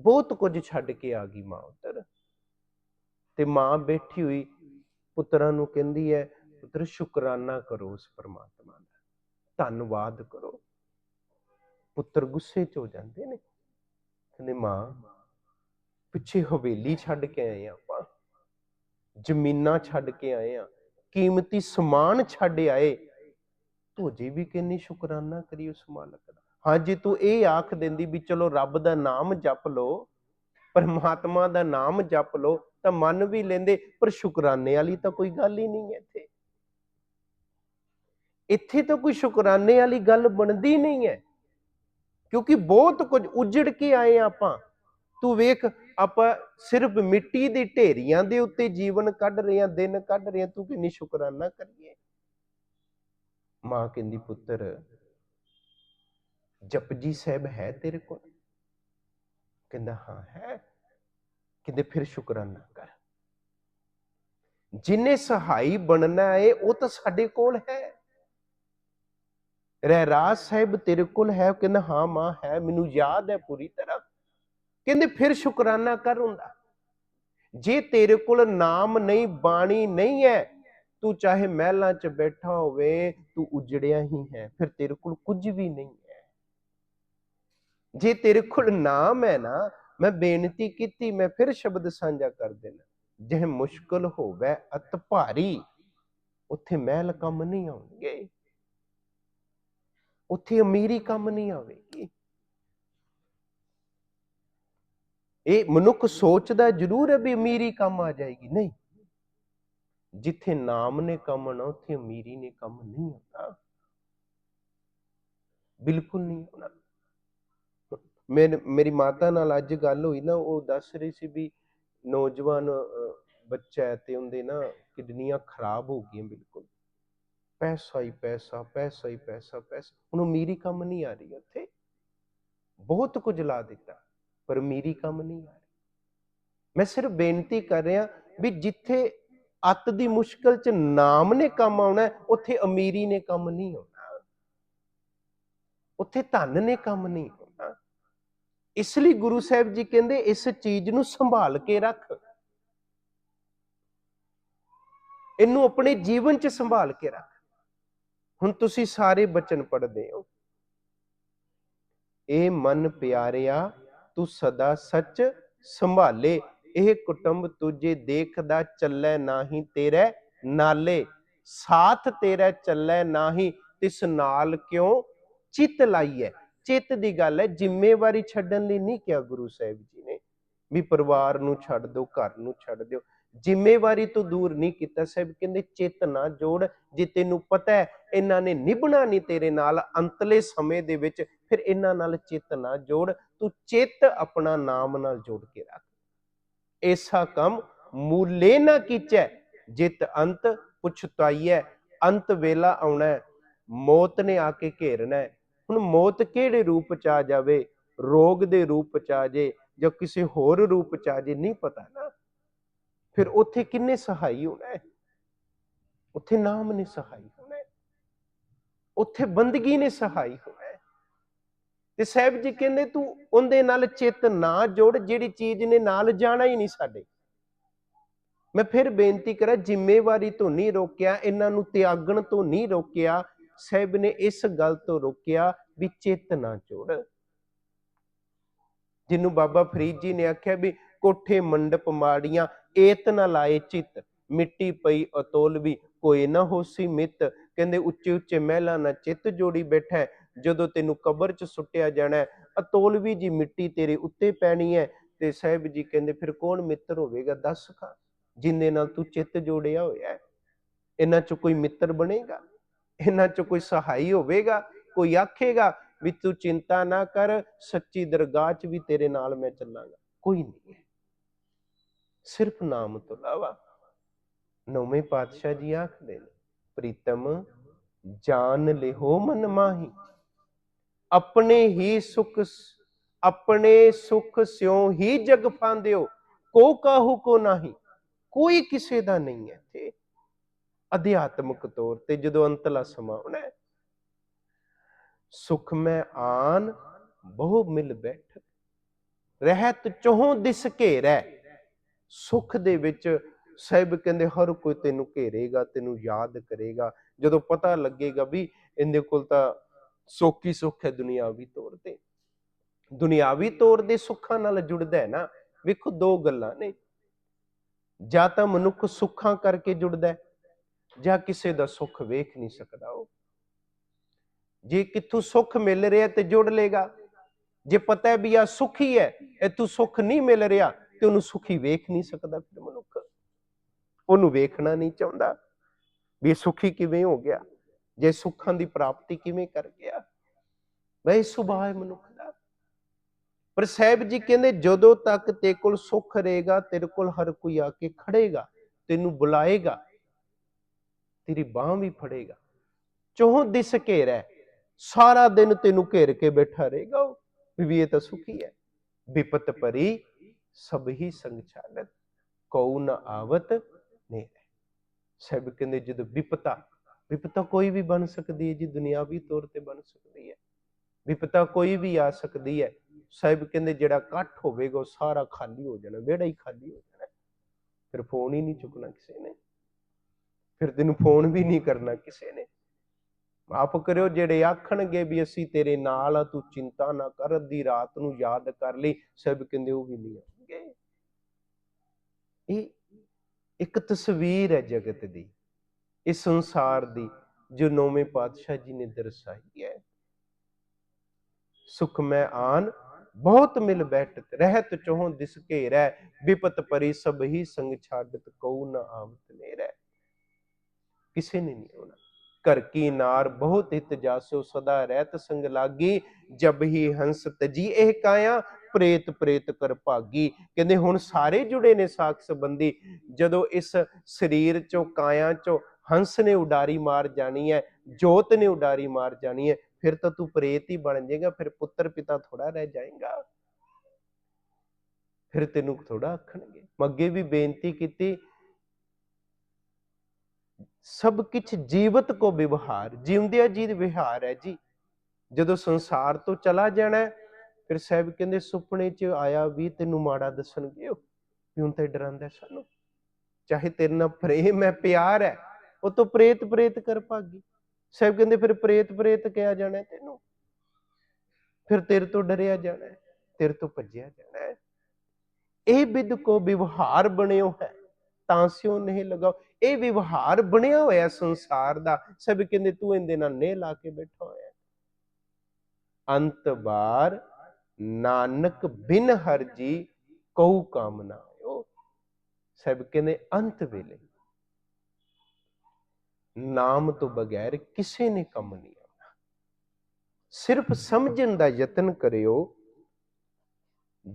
ਬਹੁਤ ਕੁਝ ਛੱਡ ਕੇ ਆ ਗਈ ਮਾਂ ਉਧਰ। ਤੇ ਮਾਂ ਬੈਠੀ ਹੋਈ ਪੁੱਤਰਾਂ ਨੂੰ ਕਹਿੰਦੀ ਹੈ, ਪੁੱਤਰ, ਸ਼ੁਕਰਾਨਾ ਕਰੋ ਉਸ ਪਰਮਾਤਮਾ ਦਾ। ਧੰਨਵਾਦ ਕਰੋ। ਪੁੱਤਰ ਗੁੱਸੇ 'ਚ ਹੋ ਜਾਂਦੇ ਨੇ। ਕਹਿੰਦੇ, ਮਾਂ, ਪਿੱਛੇ ਹਵੇਲੀ ਛੱਡ ਕੇ ਆਏ ਆ ਆਪਾਂ। ਜ਼ਮੀਨਾਂ ਛੱਡ ਕੇ ਆਏ ਆ। ਕੀਮਤੀ ਸਮਾਨ ਛੱਡ ਆਏ। ਤੂੰ ਜੀ ਵੀ ਕਿੰਨੀ ਸ਼ੁਕਰਾਨਾ ਕਰੀ ਉਸ ਮਾਲਕ ਦਾ। ਹਾਂ ਤੂੰ ਇਹ ਆਖ ਦਿੰਦੀ ਵੀ ਚਲੋ ਰੱਬ ਦਾ ਨਾਮ ਜਪ ਲਓ, ਪਰਮਾਤਮਾ ਦਾ ਨਾਮ ਜਪ ਲਓ, ਤਾਂ ਮੰਨ ਵੀ ਲੈਂਦੇ, ਪਰ ਸ਼ੁਕਰਾਨੇ ਵਾਲੀ ਤਾਂ ਕੋਈ ਗੱਲ ਹੀ ਨਹੀਂ ਹੈ ਇੱਥੇ। ਇੱਥੇ ਤਾਂ ਕੋਈ ਸ਼ੁਕਰਾਨੇ ਵਾਲੀ ਗੱਲ ਬਣਦੀ ਨਹੀਂ ਹੈ। ਕਿਉਂਕਿ ਬਹੁਤ ਕੁਝ ਉਜੜ ਕੇ ਆਏ ਆ ਆਪਾਂ। ਤੂੰ ਵੇਖ, ਆਪਾਂ ਸਿਰਫ ਮਿੱਟੀ ਦੇ ਢੇਰੀਆਂ ਦੇ ਉੱਤੇ ਜੀਵਨ ਕੱਢ ਰਹੇ ਆ ਦਿਨ ਕੱਢ ਰਹੇ ਆ ਤੂੰ ਕਿੰਨੀ ਸ਼ੁਕਰਾਨਾ ਕਰੀਏ। ਮਾਂ ਕਹਿੰਦੀ, ਪੁੱਤਰ, ਜਪਜੀ ਸਾਹਿਬ ਹੈ ਤੇਰੇ ਕੋਲ? ਕਹਿੰਦਾ, ਹਾਂ, ਹੈ। ਕਹਿੰਦੇ, ਫਿਰ ਸ਼ੁਕਰਾਨਾ ਕਰ। ਜਿਨੇ ਸਹਾਈ ਬਣਨਾ ਹੈ, ਉਹ ਤਾਂ ਸਾਡੇ ਕੋਲ ਹੈ। ਰਹਿਰਾਜ ਸਾਹਿਬ ਤੇਰੇ ਕੋਲ ਹੈ ਕਹਿੰਦਾ, ਹਾਂ ਮਾਂ, ਹੈ, ਮੈਨੂੰ ਯਾਦ ਹੈ ਪੂਰੀ ਤਰ੍ਹਾਂ। ਕਹਿੰਦੇ, ਫਿਰ ਸ਼ੁਕਰਾਨਾ ਕਰ ਹੁੰਦਾ। ਜੇ ਤੇਰੇ ਕੋਲ ਨਾਮ ਨਹੀਂ, ਬਾਣੀ ਨਹੀਂ ਹੈ, ਤੂੰ ਚਾਹੇ ਮਹਿਲਾਂ 'ਚ ਬੈਠਾ ਹੋਵੇ, ਤੂੰ ਉਜੜਿਆ ਹੀ ਹੈ, ਫਿਰ ਤੇਰੇ ਕੋਲ ਕੁਝ ਵੀ ਨਹੀਂ ਹੈ। ਜੇ ਤੇਰੇ ਕੋਲ ਨਾਮ ਹੈ ਨਾ, ਮੈਂ ਬੇਨਤੀ ਕੀਤੀ, ਮੈਂ ਫਿਰ ਸ਼ਬਦ ਸਾਂਝਾ ਕਰ ਦੇਣਾ। ਜੇ ਮੁਸ਼ਕਲ ਹੋਵੇ ਅਤ ਭਾਰੀ ਉੱਥੇ ਮਹਿਲ ਕੰਮ ਨਹੀਂ ਆਉਣਗੇ। ਉੱਥੇ ਅਮੀਰੀ ਕੰਮ ਨਹੀਂ ਆਵੇਗੀ। ਇਹ ਮਨੁੱਖ ਸੋਚਦਾ ਜ਼ਰੂਰ ਹੈ ਵੀ ਅਮੀਰੀ ਕੰਮ ਆ ਜਾਏਗੀ। ਨਹੀਂ। ਜਿੱਥੇ ਨਾਮ ਨੇ ਕੰਮ ਆਉਣਾ, ਉੱਥੇ ਅਮੀਰੀ ਨੇ ਕੰਮ ਨਹੀਂ ਆਉਣਾ। ਬਿਲਕੁਲ ਨਹੀਂ ਆਉਣਾ। ਮੇਰ ਮੇਰੀ ਮਾਤਾ ਨਾਲ ਅੱਜ ਗੱਲ ਹੋਈ ਨਾ, ਉਹ ਦੱਸ ਰਹੀ ਸੀ ਵੀ ਨੌਜਵਾਨ ਬੱਚਾ ਹੈ ਤੇ ਉਹਦੇ ਨਾ ਕਿਡਨੀਆਂ ਖਰਾਬ ਹੋ ਗਈਆਂ ਬਿਲਕੁਲ। ਪੈਸਾ ਹੀ ਪੈਸਾ ਪੈਸਾ ਹੀ ਪੈਸਾ ਪੈਸਾ। ਹੁਣ ਅਮੀਰੀ ਕੰਮ ਨਹੀਂ ਆ ਰਹੀ ਉੱਥੇ। ਬਹੁਤ ਕੁਝ ਲਾ ਦਿੱਤਾ, ਪਰ ਅਮੀਰੀ ਕੰਮ ਨਹੀਂ ਆ ਰਹੀ। ਮੈਂ ਸਿਰਫ ਬੇਨਤੀ ਕਰ ਰਿਹਾ ਵੀ ਜਿੱਥੇ ਅੱਤ ਦੀ ਮੁਸ਼ਕਲ ਚ ਨਾਮ ਨੇ ਕੰਮ ਆਉਣਾ ਉੱਥੇ ਅਮੀਰੀ ਨੇ ਕੰਮ ਨਹੀਂ ਆਉਣਾ। ਉੱਥੇ ਧਨ ਨੇ ਕੰਮ ਨਹੀਂ ਆਉਣਾ। ਇਸ ਲਈ ਗੁਰੂ ਸਾਹਿਬ ਜੀ ਕਹਿੰਦੇ, ਇਸ ਚੀਜ਼ ਨੂੰ ਸੰਭਾਲ ਕੇ ਰੱਖ। ਇਹਨੂੰ ਆਪਣੇ ਜੀਵਨ 'ਚ ਸੰਭਾਲ ਕੇ ਰੱਖ। ਹੁਣ ਤੁਸੀਂ ਸਾਰੇ ਬਚਨ ਪੜ੍ਹਦੇ ਹੋ। ਇਹ ਮਨ ਪਿਆਰਿਆ, ਤੂੰ ਸਦਾ ਸੱਚ ਸੰਭਾਲੇ। ਇਹ ਕੁਟੰਬ ਤੁਝੇ ਦੇਖਦਾ ਚੱਲੈ ਨਾਹੀ ਤੇਰੇ ਨਾਲੇ। ਸਾਥ ਤੇਰਾ ਚੱਲੈ ਨਾਹੀ, ਤਿਸ ਨਾਲ ਕਿਉਂ ਚਿੱਤ ਲਾਈਐ। ਚਿੱਤ ਦੀ ਗੱਲ ਹੈ ਜ਼ਿੰਮੇਵਾਰੀ ਛੱਡਣ ਲਈ ਨਹੀਂ ਕਿਹਾ ਗੁਰੂ ਸਾਹਿਬ ਜੀ ਨੇ। ਵੀ ਪਰਿਵਾਰ ਨੂੰ ਛੱਡ ਦਿਓ ਘਰ ਨੂੰ ਛੱਡ ਦਿਓ। ਜ਼ਿੰਮੇਵਾਰੀ ਤੋਂ ਦੂਰ ਨਹੀਂ ਕੀਤਾ, ਸਾਹਿਬ ਕਹਿੰਦੇ ਚਿੱਤ ਨਾ ਜੋੜ, ਜੇ ਤੈਨੂੰ ਪਤਾ ਹੈ, ਇਹਨਾਂ ਨੇ ਨਿਭਣਾ ਨਹੀਂ ਤੇਰੇ ਨਾਲ, ਅੰਤਲੇ ਸਮੇਂ ਦੇ ਵਿੱਚ ਫਿਰ ਇਹਨਾਂ ਨਾਲ ਚਿੱਤ ਨਾ ਜੋੜ, ਤੂੰ ਚਿੱਤ ਆਪਣਾ ਨਾਮ ਨਾਲ ਜੋੜ ਕੇ ਰੱਖ। ਐਸਾ ਕੰਮ ਮੂਲੇ ਨਾ ਕੀਚੈ, ਜਿਤ ਅੰਤ ਪੁਛਤਾਈਐ, ਅੰਤ ਵੇਲਾ ਆਉਣਾ, ਮੌਤ ਨੇ ਆ ਕੇ ਘੇਰਨਾ। ਹੁਣ ਮੌਤ ਕਿਹੜੇ ਰੂਪ ਚ ਆ ਜਾਵੇ? ਰੋਗ ਦੇ ਰੂਪ ਚ ਆ ਜੇ ਜਾਂ ਕਿਸੇ ਹੋਰ ਰੂਪ ਚ ਆ ਜੇ, ਨਹੀਂ ਪਤਾ ਨਾ। ਫਿਰ ਉੱਥੇ ਕਿੰਨੇ ਸਹਾਈ ਹੋਣਾ ਹੈ? ਉੱਥੇ ਨਾਮ ਨੇ ਸਹਾਈ ਹੋਣਾ ਹੈ। ਉੱਥੇ ਬੰਦਗੀ ਨੇ ਸਹਾਈ ਹੋਣਾ ਹੈ। ਤੇ ਸਾਹਿਬ ਜੀ ਕਹਿੰਦੇ ਤੂੰ ਉਹਦੇ ਨਾਲ ਚਿੱਤ ਨਾ ਜੋੜ, ਜਿਹੜੀ ਚੀਜ਼ ਨੇ ਨਾਲ ਜਾਣਾ ਹੀ ਨਹੀਂ ਸਾਡੇ। ਮੈਂ ਫਿਰ ਬੇਨਤੀ ਕਰਾਂ, ਜ਼ਿੰਮੇਵਾਰੀ ਤੋਂ ਨਹੀਂ ਰੋਕਿਆ, ਇਹਨਾਂ ਨੂੰ ਤਿਆਗਣ ਤੋਂ ਨਹੀਂ ਰੋਕਿਆ, ਸਾਹਿਬ ਨੇ ਇਸ ਗੱਲ ਤੋਂ ਰੋਕਿਆ ਵੀ ਚਿੱਤ ਨਾ ਜੋੜ। ਜਿਹਨੂੰ ਬਾਬਾ ਫਰੀਦ ਜੀ ਨੇ ਆਖਿਆ ਵੀ ਕੋਠੇ, ਮੰਡਪ ਮਾੜੀਆਂ ਏਤ ਨਾ ਲਾਏ ਚਿੱਤ ਮਿੱਟੀ ਪਈ ਅਤੋਲ ਵੀ ਕੋਈ ਨਾ ਹੋਸੀ ਮਿੱਤ। ਕਹਿੰਦੇ ਉੱਚੇ ਉੱਚੇ ਮਹਿਲਾਂ ਨਾਲ ਚਿੱਤ ਜੋੜੀ ਬੈਠਾ ਜਦੋਂ ਤੈਨੂੰ ਕਬਰ 'ਚ ਸੁੱਟਿਆ ਜਾਣਾ ਹੈ, ਅਤੋਲਵੀ ਜੀ ਮਿੱਟੀ ਤੇਰੇ ਉੱਤੇ ਪੈਣੀ ਹੈ। ਤੇ ਸਾਹਿਬ ਜੀ ਕਹਿੰਦੇ ਫਿਰ ਕੌਣ ਮਿੱਤਰ ਹੋਵੇਗਾ? ਦੱਸ ਖਾ ਜਿੰਨੇ ਨਾਲ ਤੂੰ ਚਿੱਤ ਜੋੜਿਆ ਹੋਇਆ ਇਹਨਾਂ 'ਚ ਕੋਈ ਮਿੱਤਰ ਬਣੇਗਾ? ਇਹਨਾਂ 'ਚ ਕੋਈ ਸਹਾਈ ਹੋਵੇਗਾ? ਕੋਈ ਆਖੇਗਾ ਵੀ ਤੂੰ ਚਿੰਤਾ ਨਾ ਕਰ ਸੱਚੀ ਦਰਗਾਹ 'ਚ ਵੀ ਤੇਰੇ ਨਾਲ ਮੈਂ ਚੱਲਾਂਗਾ? ਕੋਈ ਨਹੀਂ। ਹੈ ਸਿਰਫ ਨਾਮ ਤੋਂ ਲਾਵਾ ਨੌਵੇਂ ਪਾਤਸ਼ਾਹ ਜੀ ਆਖਦੇ ਨੇ, ਪ੍ਰੀਤਮ, ਜਾਨ ਲਿਹੋ ਮਨ ਮਾਹੀ। ਆਪਣੇ ਹੀ ਸੁਖ ਆਪਣੇ ਸੁਖ ਸਿਉ ਹੀ ਜਗ ਫਾਂਦਿਓ, ਕੋ ਕਾਹੂ ਕੋ ਨਹੀਂ। ਕੋਈ ਕਿਸੇ ਦਾ ਨਹੀਂ ਹੈ ਤੇ ਅਧਿਆਤਮਕ ਤੌਰ ਤੇ ਜਦੋਂ ਅੰਤਲਾ ਸਮਾਂ ਆਉਣਾ ਸੁਖ ਮੈਂ ਆਨ ਬਹੁ ਮਿਲ ਬੈਠ ਰਹਿਤ ਚੋਹ ਦਿਸ ਘੇਰੈ। ਸੁੱਖ ਦੇ ਵਿੱਚ ਸਾਹਿਬ ਕਹਿੰਦੇ, ਹਰ ਕੋਈ ਤੈਨੂੰ ਘੇਰੇਗਾ, ਤੈਨੂੰ ਯਾਦ ਕਰੇਗਾ। ਜਦੋਂ ਪਤਾ ਲੱਗੇਗਾ ਵੀ ਇਹਦੇ ਕੋਲ ਤਾਂ ਸੋਕੀ ਸੁੱਖ ਹੈ, ਦੁਨਿਆਵੀ ਤੌਰ ਤੇ। ਦੁਨਿਆਵੀ ਤੌਰ ਦੇ ਸੁੱਖਾਂ ਨਾਲ ਜੁੜਦਾ ਹੈ ਨਾ, ਵੇਖੋ ਦੋ ਗੱਲਾਂ ਨੇ। ਜਾਂ ਤਾਂ ਮਨੁੱਖ ਸੁੱਖਾਂ ਕਰਕੇ ਜੁੜਦਾ ਹੈ, ਜਾਂ ਕਿਸੇ ਦਾ ਸੁੱਖ ਵੇਖ ਨਹੀਂ ਸਕਦਾ ਉਹ। ਜੇ ਕਿੱਥੋਂ ਸੁੱਖ ਮਿਲ ਰਿਹਾ ਤੇ ਜੁੜ ਲੇਗਾ ਜੇ ਪਤਾ ਹੈ ਵੀ ਆ ਸੁਖੀ ਹੈ, ਇਥੋਂ ਸੁੱਖ ਨਹੀਂ ਮਿਲ ਰਿਹਾ ਤੇ ਉਹਨੂੰ ਸੁਖੀ ਵੇਖ ਨਹੀਂ ਸਕਦਾ, ਫਿਰ ਮਨੁੱਖ ਉਹਨੂੰ ਵੇਖਣਾ ਨਹੀਂ ਚਾਹੁੰਦਾ ਵੀ ਸੁਖੀ ਕਿਵੇਂ ਹੋ ਗਿਆ, ਜੇ ਸੁੱਖਾਂ ਦੀ ਪ੍ਰਾਪਤੀ ਕਿਵੇਂ ਕਰ ਗਿਆ। ਵੈ ਸੁਭਾਅ ਮਨੁੱਖ ਦਾ। ਪਰ ਸਾਹਿਬ ਜੀ ਕਹਿੰਦੇ, ਜਦੋਂ ਤੱਕ ਤੇ ਕੋਲ ਸੁੱਖ ਰਹੇਗਾ, ਤੇਰੇ ਕੋਲ ਹਰ ਕੋਈ ਆ ਕੇ ਖੜੇਗਾ, ਤੈਨੂੰ ਬੁਲਾਏਗਾ, ਤੇਰੀ ਬਾਹ ਵੀ ਫੜੇਗਾ। ਚੋਹ ਦਿਸ ਘੇਰੈ ਸਾਰਾ ਦਿਨ ਤੈਨੂੰ ਘੇਰ ਕੇ ਬੈਠਾ ਰਹੇਗਾ ਉਹ, ਵੀ ਇਹ ਤਾਂ ਸੁਖੀ ਹੈ। ਵਿਪਤ ਪਰੀ ਸਭ ਹੀ ਸੰਗ ਚਾਲਤ ਕਉ ਨ ਆਵਤ ਨੇ। ਸਭ ਕਹਿੰਦੇ ਜਦੋਂ ਵਿਪਤਾ ਵਿਪਤਾ ਕੋਈ ਵੀ ਬਣ ਸਕਦੀ ਹੈ ਜੀ, ਦੁਨਿਆਵੀ ਤੌਰ ਤੇ ਬਣ ਸਕਦੀ ਹੈ। ਵਿਪਤਾ ਕੋਈ ਵੀ ਆ ਸਕਦੀ ਹੈ ਸਾਹਿਬ ਕਹਿੰਦੇ ਜਿਹੜਾ ਇਕੱਠ ਹੋਵੇਗਾ ਉਹ ਸਾਰਾ ਖਾਲੀ ਹੋ ਜਾਣਾ, ਵਿਹੜਾ ਹੀ ਖਾਲੀ ਹੋ ਜਾਣਾ। ਫਿਰ ਫੋਨ ਹੀ ਨਹੀਂ ਚੁੱਕਣਾ ਕਿਸੇ ਨੇ। ਫਿਰ ਤੈਨੂੰ ਫੋਨ ਵੀ ਨਹੀਂ ਕਰਨਾ ਕਿਸੇ ਨੇ। ਮਾਫ਼ ਕਰਿਓ, ਜਿਹੜੇ ਆਖਣਗੇ ਵੀ ਅਸੀਂ ਤੇਰੇ ਨਾਲ ਆ, ਤੂੰ ਚਿੰਤਾ ਨਾ ਕਰ, ਅੱਧੀ ਰਾਤ ਨੂੰ ਯਾਦ ਕਰ ਲਈ, ਸਭ ਕਹਿੰਦੇ ਉਹ ਵੀ ਨਹੀਂ ਆ ਇਹ ਇੱਕ ਤਸਵੀਰ ਹੈ ਜਗਤ ਦੀ। ਇਸ ਸੰਸਾਰ ਦੀ ਜੋ ਨੌਵੇਂ ਪਾਤਸ਼ਾਹ ਜੀ ਨੇ ਦਰਸਾਈ ਹੈ। ਸੁਖ ਮੈਂ ਆਨ, ਬਹੁਤ ਮਿਲ ਬੈਠਤ, ਰਹਿਤ ਚੋਹ ਦਿਸ ਘੇਰੈ ਵਿਪਤ ਪਰੀ ਸਭ ਹੀ ਸੰਗ ਛਾਡਤ, ਕਉ ਨ ਆਵਤ ਨੇਰੈ। ਕਿਸੇ ਨੇ ਨਹੀਂ ਆਉਣਾ। ਘਰ ਕੀ ਨਾਰ ਬਹੁਤ ਹਿਤ ਜਾਸੋ ਸਦਾ ਰਹਿਤ ਸੰਗ ਲਾਗੀ, ਜਬ ਹੀ ਹੰਸ ਤਜੀ ਇਹ ਕਾਇਆ, ਪ੍ਰੇਤ ਪ੍ਰੇਤ ਕਰ ਭਾਗੀ। ਕਹਿੰਦੇ ਹੁਣ ਸਾਰੇ ਜੁੜੇ ਨੇ ਸਾਖ ਸੰਬੰਧੀ, ਜਦੋਂ ਇਸ ਸਰੀਰ ਚੋਂ ਕਾਇਆ ਚੋਂ ਹੰਸ ਨੇ ਉਡਾਰੀ ਮਾਰ ਜਾਣੀ ਹੈ ਜੋਤ ਨੇ ਉਡਾਰੀ ਮਾਰ ਜਾਣੀ ਹੈ ਫਿਰ ਤਾਂ ਤੂੰ ਪ੍ਰੇਤ ਹੀ ਬਣ ਜਾਏਗਾ, ਫਿਰ ਪੁੱਤਰ ਪਿਤਾ ਥੋੜਾ ਰਹਿ ਜਾਏਗਾ। ਫਿਰ ਤੈਨੂੰ ਥੋੜਾ ਆਖਣਗੇ। ਮੈਂ ਅੱਗੇ ਵੀ ਬੇਨਤੀ ਕੀਤੀ ਸਭ ਕਿਛ ਜੀਵਤ ਕੋ ਵਿਵਹਾਰ, ਜਿਉਂਦਿਆਂ ਜੀ ਵਿਹਾਰ ਹੈ ਜੀ। ਜਦੋਂ ਸੰਸਾਰ ਤੋਂ ਚਲਾ ਜਾਣਾ ਫਿਰ ਸਾਹਿਬ ਕਹਿੰਦੇ, ਸੁਪਨੇ 'ਚ ਆਇਆ ਵੀ ਤੈਨੂੰ ਮਾੜਾ ਦੱਸਣਗੇ ਉਹ, ਵੀ ਤੇ ਡਰਾਉਂਦਾ ਸਾਨੂੰ। ਚਾਹੇ ਤੇਰੇ ਨਾਲ ਪ੍ਰੇਮ ਹੈ, ਪਿਆਰ ਹੈ, ਉਹ ਤੋਂ ਪ੍ਰੇਤ ਪ੍ਰੇਤ ਕਰ ਭਾਗੀ। ਸਾਹਿਬ ਕਹਿੰਦੇ, ਫਿਰ ਪ੍ਰੇਤ ਪ੍ਰੇਤ ਕਿਹਾ ਜਾਣਾ ਤੈਨੂੰ। ਫਿਰ ਤੇਰੇ ਤੋਂ ਡਰਿਆ ਜਾਣਾ ਤੇਰੇ ਤੋਂ ਭੱਜਿਆ ਜਾਣਾ ਇਹ ਵਿਦ ਕੋ ਵਿਵਹਾਰ ਬਣਿਓ ਹੈ। ਤਾਂ ਸਿਓ ਨਹੀਂ ਲਗਾਓ। ਇਹ ਵਿਵਹਾਰ ਬਣਿਆ ਹੋਇਆ ਸੰਸਾਰ ਦਾ। ਸਭ ਕਹਿੰਦੇ ਤੂੰ ਇਹਦੇ ਨਾਲ ਨੇ ਲਾ ਕੇ ਬੈਠਾ ਹੋਇਆ। ਅੰਤ ਬਾਰ ਨਾਨਕ ਬਿਨ ਹਰਜੀ ਕਉ ਕਾਮਨਾ ਆਇਓ। ਸਭ ਕਹਿੰਦੇ ਅੰਤ ਵੇਲੇ। ਨਾਮ ਤੋਂ ਬਗੈਰ ਕਿਸੇ ਨੇ ਕੰਮ ਨਹੀਂ ਆਉਣਾ। ਸਿਰਫ ਸਮਝਣ ਦਾ ਯਤਨ ਕਰਿਓ।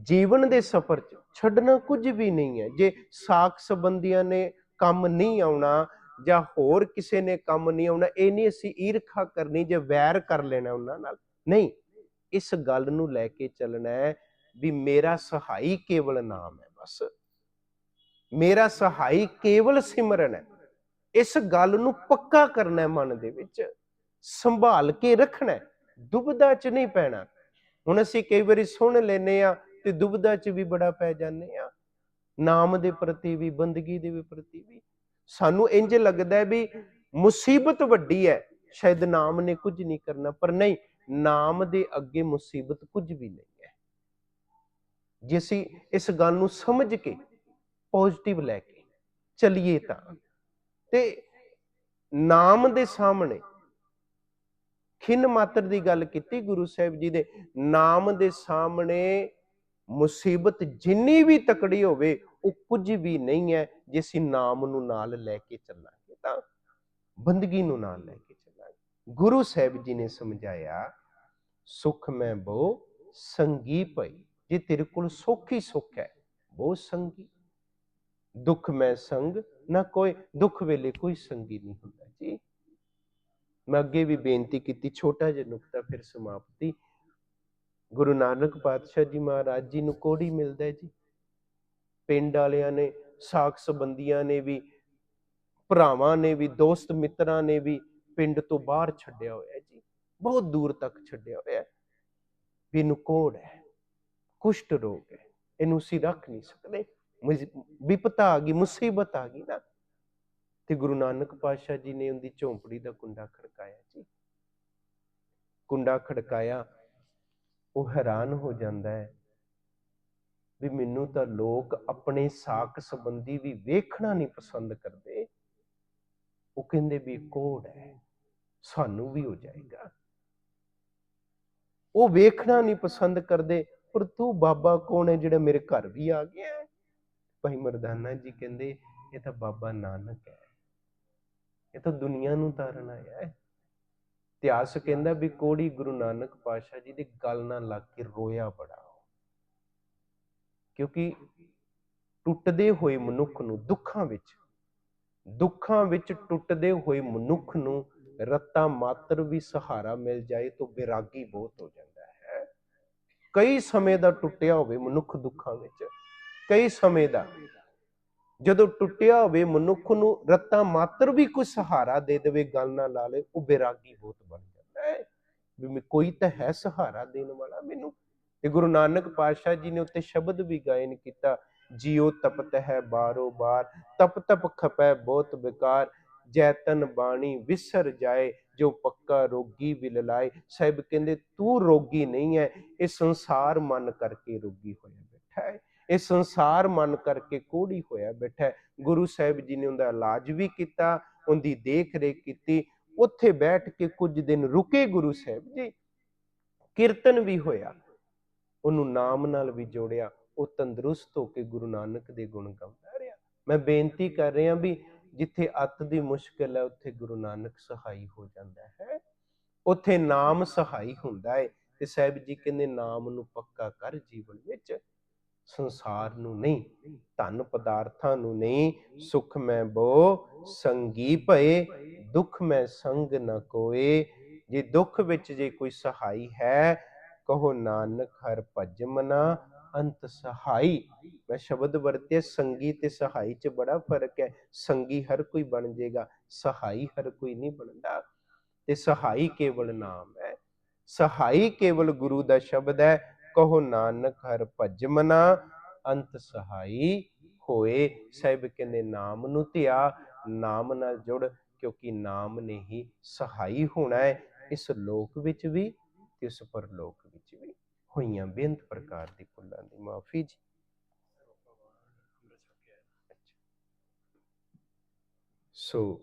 ਜੀਵਨ ਦੇ ਸਫ਼ਰ 'ਚ ਛੱਡਣਾ ਕੁਝ ਵੀ ਨਹੀਂ ਹੈ। ਜੇ ਸਾਖ ਸੰਬੰਧੀਆਂ ਨੇ ਕੰਮ ਨਹੀਂ ਆਉਣਾ ਜਾਂ ਹੋਰ ਕਿਸੇ ਨੇ ਕੰਮ ਨਹੀਂ ਆਉਣਾ, ਇਹ ਨਹੀਂ ਅਸੀਂ ਈਰਖਾ ਕਰਨੀ ਜੇ ਵੈਰ ਕਰ ਲੈਣਾ ਉਹਨਾਂ ਨਾਲ। ਨਹੀਂ, ਇਸ ਗੱਲ ਨੂੰ ਲੈ ਕੇ ਚੱਲਣਾ ਹੈ ਵੀ ਮੇਰਾ ਸਹਾਈ ਕੇਵਲ ਨਾਮ ਹੈ ਬਸ। ਮੇਰਾ ਸਹਾਈ ਕੇਵਲ ਸਿਮਰਨ ਹੈ। ਇਸ ਗੱਲ ਨੂੰ ਪੱਕਾ ਕਰਨਾ ਹੈ ਮਨ ਦੇ ਵਿੱਚ। ਸੰਭਾਲ ਕੇ ਰੱਖਣਾ ਹੈ। ਦੁਬਿਧਾ ਚ ਨਹੀਂ ਪੈਣਾ। ਹੁਣ ਅਸੀਂ ਕਈ ਵਾਰੀ ਸੁਣ ਲੈਨੇ ਆ ਤੇ ਦੁਬਿਧਾ ਚ ਵੀ ਬੜਾ ਪੈ ਜਾਂਦੇ ਆ। ਨਾਮ ਦੇ ਪ੍ਰਤੀ ਵੀ, ਬੰਦਗੀ ਦੇ ਵੀ ਪ੍ਰਤੀ ਵੀ। ਸਾਨੂੰ ਇੰਜ ਲੱਗਦਾ ਵੀ ਮੁਸੀਬਤ ਵੱਡੀ ਹੈ। ਸ਼ਾਇਦ ਨਾਮ ਨੇ ਕੁਝ ਨਹੀਂ ਕਰਨਾ, ਪਰ ਨਹੀਂ, ਨਾਮ ਦੇ ਅੱਗੇ ਮੁਸੀਬਤ ਕੁਝ ਵੀ ਨਹੀਂ ਹੈ। ਜੇ ਅਸੀਂ ਇਸ ਗੱਲ ਨੂੰ ਸਮਝ ਕੇ ਪੋਜ਼ਿਟਿਵ ਲੈ ਕੇ ਚੱਲੀਏ ਤਾਂ, ਤੇ ਨਾਮ ਦੇ ਸਾਹਮਣੇ ਖਿੰਨ ਮਾਤਰ ਦੀ ਗੱਲ ਕੀਤੀ ਗੁਰੂ ਸਾਹਿਬ ਜੀ ਦੇ ਨਾਮ ਦੇ ਸਾਹਮਣੇ ਮੁਸੀਬਤ ਜਿੰਨੀ ਵੀ ਤਕੜੀ ਹੋਵੇ, ਉਹ ਕੁਝ ਵੀ ਨਹੀਂ ਹੈ, ਜੇ ਅਸੀਂ ਨਾਮ ਨੂੰ ਨਾਲ ਲੈ ਕੇ ਚੱਲਾਂਗੇ ਤਾਂ ਬੰਦਗੀ ਨੂੰ ਨਾਲ ਲੈ ਕੇ ਚੱਲਾਂਗੇ। ਗੁਰੂ ਸਾਹਿਬ ਜੀ ਨੇ ਸਮਝਾਇਆ, ਸੁਖ ਮੈਂ ਬੋ ਸੰਗੀ ਪਈ ਜੇ ਤੇਰੇ ਕੋਲ ਸੁੱਖ ਹੀ ਸੁੱਖ ਹੈ, ਬੋ ਸੰਗੀ। ਦੁੱਖ ਮੈਂ ਸੰਗ, ਨਾ ਕੋਈ, ਦੁੱਖ ਵੇਲੇ ਕੋਈ ਸੰਗੀ ਨਹੀਂ ਹੁੰਦਾ ਜੀ। ਮੈਂ ਅੱਗੇ ਵੀ ਬੇਨਤੀ ਕੀਤੀ, ਛੋਟਾ ਜਿਹਾ ਨੁਕਤਾ ਫਿਰ ਸਮਾਪਤੀ। ਗੁਰੂ ਨਾਨਕ ਪਾਤਸ਼ਾਹ ਜੀ ਮਹਾਰਾਜ ਜੀ ਨੂੰ ਕੋੜੀ ਮਿਲਦਾ ਹੈ ਜੀ। ਪਿੰਡ ਵਾਲਿਆਂ ਨੇ, ਸਾਖ ਸੰਬੰਧੀਆਂ ਨੇ ਵੀ, ਭਰਾਵਾਂ ਨੇ ਵੀ, ਦੋਸਤ ਮਿੱਤਰਾਂ ਨੇ ਵੀ ਪਿੰਡ ਤੋਂ ਬਾਹਰ ਛੱਡਿਆ ਹੋਇਆ ਹੈ ਜੀ। ਬਹੁਤ ਦੂਰ ਤੱਕ ਛੱਡਿਆ ਹੋਇਆ ਹੈ। ਵੀ ਇਹਨੂੰ ਕੋੜ ਹੈ, ਕੁਸ਼ਟ ਰੋਗ ਹੈ, ਇਹਨੂੰ ਅਸੀਂ ਰੱਖ ਨਹੀਂ ਸਕਦੇ। ਮੁਜ- ਵਿਪਤਾ ਆ ਗਈ, ਮੁਸੀਬਤ ਆ ਗਈ ਨਾ। ਤੇ ਗੁਰੂ ਨਾਨਕ ਪਾਤਸ਼ਾਹ ਜੀ ਨੇ ਉਹਦੀ ਝੌਂਪੜੀ ਦਾ ਕੁੰਡਾ ਖੜਕਾਇਆ ਜੀ। ਕੁੰਡਾ ਖੜਕਾਇਆ ਉਹ ਹੈਰਾਨ ਹੋ ਜਾਂਦਾ ਹੈ ਵੀ ਮੈਨੂੰ ਤਾਂ ਲੋਕ ਆਪਣੇ ਸਾਕ ਸੰਬੰਧੀ ਵੀ ਵੇਖਣਾ ਨਹੀਂ ਪਸੰਦ ਕਰਦੇ। ਉਹ ਕਹਿੰਦੇ ਵੀ ਇਹ ਕੋੜ ਹੈ, ਸਾਨੂੰ ਵੀ ਹੋ ਜਾਏਗਾ। ਉਹ ਵੇਖਣਾ ਨਹੀਂ ਪਸੰਦ ਕਰਦੇ, ਪਰ ਤੂੰ ਬਾਬਾ ਕੌਣ ਹੈ ਜਿਹੜਾ ਮੇਰੇ ਘਰ ਵੀ ਆ ਗਿਆ ਹੈ? ਭਾਈ ਮਰਦਾਨਾ ਜੀ ਕਹਿੰਦੇ, ਇਹ ਤਾਂ ਬਾਬਾ ਨਾਨਕ ਹੈ। ਇਹ ਤਾਂ ਦੁਨੀਆ ਨੂੰ ਤਾਰਨ ਆਇਆ ਹੈ। ਇਤਿਹਾਸ ਕਹਿੰਦਾ ਵੀ ਕੋੜੀ ਗੁਰੂ ਨਾਨਕ ਪਾਤਸ਼ਾਹ ਜੀ ਦੀ ਗੱਲ ਨਾਲ ਲੱਗ ਕੇ ਰੋਇਆ ਬੜਾ। ਕਿਉਂਕਿ ਟੁੱਟਦੇ ਹੋਏ ਮਨੁੱਖ ਨੂੰ ਦੁੱਖਾਂ ਵਿੱਚ ਦੁੱਖਾਂ ਵਿੱਚ ਟੁੱਟਦੇ ਹੋਏ ਮਨੁੱਖ ਨੂੰ ਰੱਤਾ ਮਾਤਰ ਵੀ ਸਹਾਰਾ ਮਿਲ ਜਾਏ ਤਾਂ ਵਿਰਾਗੀ ਬਹੁਤ ਹੋ ਜਾਂਦਾ ਹੈ। ਕਈ ਸਮੇਂ ਦਾ ਟੁੱਟਿਆ ਹੋਵੇ ਮਨੁੱਖ ਦੁੱਖਾਂ ਵਿੱਚ, ਕਈ ਸਮੇਂ ਦਾ ਜਦੋਂ ਟੁੱਟਿਆ ਹੋਵੇ, ਮਨੁੱਖ ਨੂੰ ਰੱਤਾ ਮਾਤਰ ਵੀ ਕੋਈ ਸਹਾਰਾ ਦੇ ਦੇਵੇ, ਗੱਲ ਨਾ ਲਾ ਲੇ ਉਹ ਬੇਰਾਗੀ ਬਹੁਤ ਬਣ ਜਾਂਦਾ ਹੈ। ਵੀ ਕੋਈ ਤਾਂ ਹੈ ਸਹਾਰਾ ਦੇਣ ਵਾਲਾ ਮੈਨੂੰ। ਤੇ ਗੁਰੂ ਨਾਨਕ ਪਾਤਸ਼ਾਹ ਜੀ ਨੇ ਉੱਤੇ ਸ਼ਬਦ ਵੀ ਗਾਇਨ ਕੀਤਾ, ਜਿਉ ਤਪਤ ਹੈ ਬਾਰੋ ਬਾਰ, ਤਪ ਤਪ ਖਪੈ ਬਹੁਤ ਵਿਕਾਰ, ਜੈਤਨ ਬਾਣੀ ਵਿਸਰ ਜਾਏ, ਜੋ ਪੱਕਾ ਰੋਗੀ ਵਿਲ ਲਾਏ ਸਾਹਿਬ ਕਹਿੰਦੇ, ਤੂੰ ਰੋਗੀ ਨਹੀਂ ਹੈ ਇਹ ਸੰਸਾਰ ਮਨ ਕਰਕੇ ਰੋਗੀ ਹੋਇਆ ਬੈਠਾ ਹੈ। ਇਹ ਸੰਸਾਰ ਮਨ ਕਰਕੇ ਕੋੜੀ ਹੋਇਆ ਬੈਠਾ ਗੁਰੂ ਸਾਹਿਬ ਜੀ ਨੇ ਉਹਦਾ ਇਲਾਜ ਵੀ ਕੀਤਾ, ਉਹਦੀ ਦੇਖ ਰੇਖ ਕੀਤੀ। ਉੱਥੇ ਬੈਠ ਕੇ ਕੁਝ ਦਿਨ ਰੁਕੇ ਗੁਰੂ ਸਾਹਿਬ ਜੀ। ਕੀਰਤਨ ਵੀ ਹੋਇਆ। ਉਹਨੂੰ ਨਾਮ ਨਾਲ ਵੀ ਜੋੜਿਆ। ਉਹ ਤੰਦਰੁਸਤ ਹੋ ਕੇ ਗੁਰੂ ਨਾਨਕ ਦੇ ਗੁਣ ਗਾਉਂਦਾ ਰਿਹਾ। ਮੈਂ ਬੇਨਤੀ ਕਰ ਰਿਹਾ ਵੀ ਜਿੱਥੇ ਅੱਤ ਦੀ ਮੁਸ਼ਕਲ ਹੈ, ਉੱਥੇ ਗੁਰੂ ਨਾਨਕ ਸਹਾਈ ਹੋ ਜਾਂਦਾ ਹੈ। ਉੱਥੇ ਨਾਮ ਸਹਾਈ ਹੁੰਦਾ ਹੈ। ਤੇ ਸਾਹਿਬ ਜੀ ਕਹਿੰਦੇ, ਨਾਮ ਨੂੰ ਪੱਕਾ ਕਰ ਜੀਵਨ ਵਿੱਚ। ਸੰਸਾਰ ਨੂੰ ਨਹੀਂ, ਧਨ ਪਦਾਰਥਾਂ ਨੂੰ ਨਹੀਂ, ਸੁਖ ਮੈਂ ਬੋ, ਸੰਗੀ ਭਏ, ਦੁੱਖ ਮੈਂ ਸੰਗ ਨ ਕੋਏ। ਜੇ ਦੁੱਖ ਵਿੱਚ ਜੇ ਕੋਈ ਸਹਾਈ ਹੈ, ਕਹੋ ਨਾਨਕ ਹਰ ਭਜ ਮਨਾ, ਅੰਤ ਸਹਾਈ। ਮੈਂ ਸ਼ਬਦ ਵਰਤਿਆ, ਸੰਗੀ ਤੇ ਸਹਾਈ 'ਚ ਬੜਾ ਫ਼ਰਕ ਹੈ। ਸੰਗੀ ਹਰ ਕੋਈ ਬਣ ਜਾਏਗਾ ਸਹਾਈ ਹਰ ਕੋਈ ਨਹੀਂ ਬਣਦਾ। ਤੇ ਸਹਾਈ ਕੇਵਲ ਨਾਮ ਹੈ। ਸਹਾਈ ਕੇਵਲ ਗੁਰੂ ਦਾ ਸ਼ਬਦ ਹੈ ਕਹੋ ਨਾਨਕ ਹਰ ਭਜ ਅੰਤ ਸਹਾਈ ਹੋਏ। ਸਾਹਿਬ ਕਹਿੰਦੇ, ਨਾਮ ਨੂੰ ਧਿਆ, ਨਾਮ ਨਾਲ ਜੁੜ, ਕਿਉਂਕਿ ਨਾਮ ਨੇ ਹੀ ਸਹਾਈ ਹੋਣਾ ਹੈ। ਇਸ ਲੋਕ ਵਿੱਚ ਵੀ ਤੇ ਉਸ ਪਰਲੋਕ ਵਿੱਚ ਵੀ ਹੋਈਆਂ ਬੇਅੰਤ ਪ੍ਰਕਾਰ ਦੀ ਭੁੱਲਾਂ ਦੀ ਮਾਫੀ ਜੀ। ਸੋ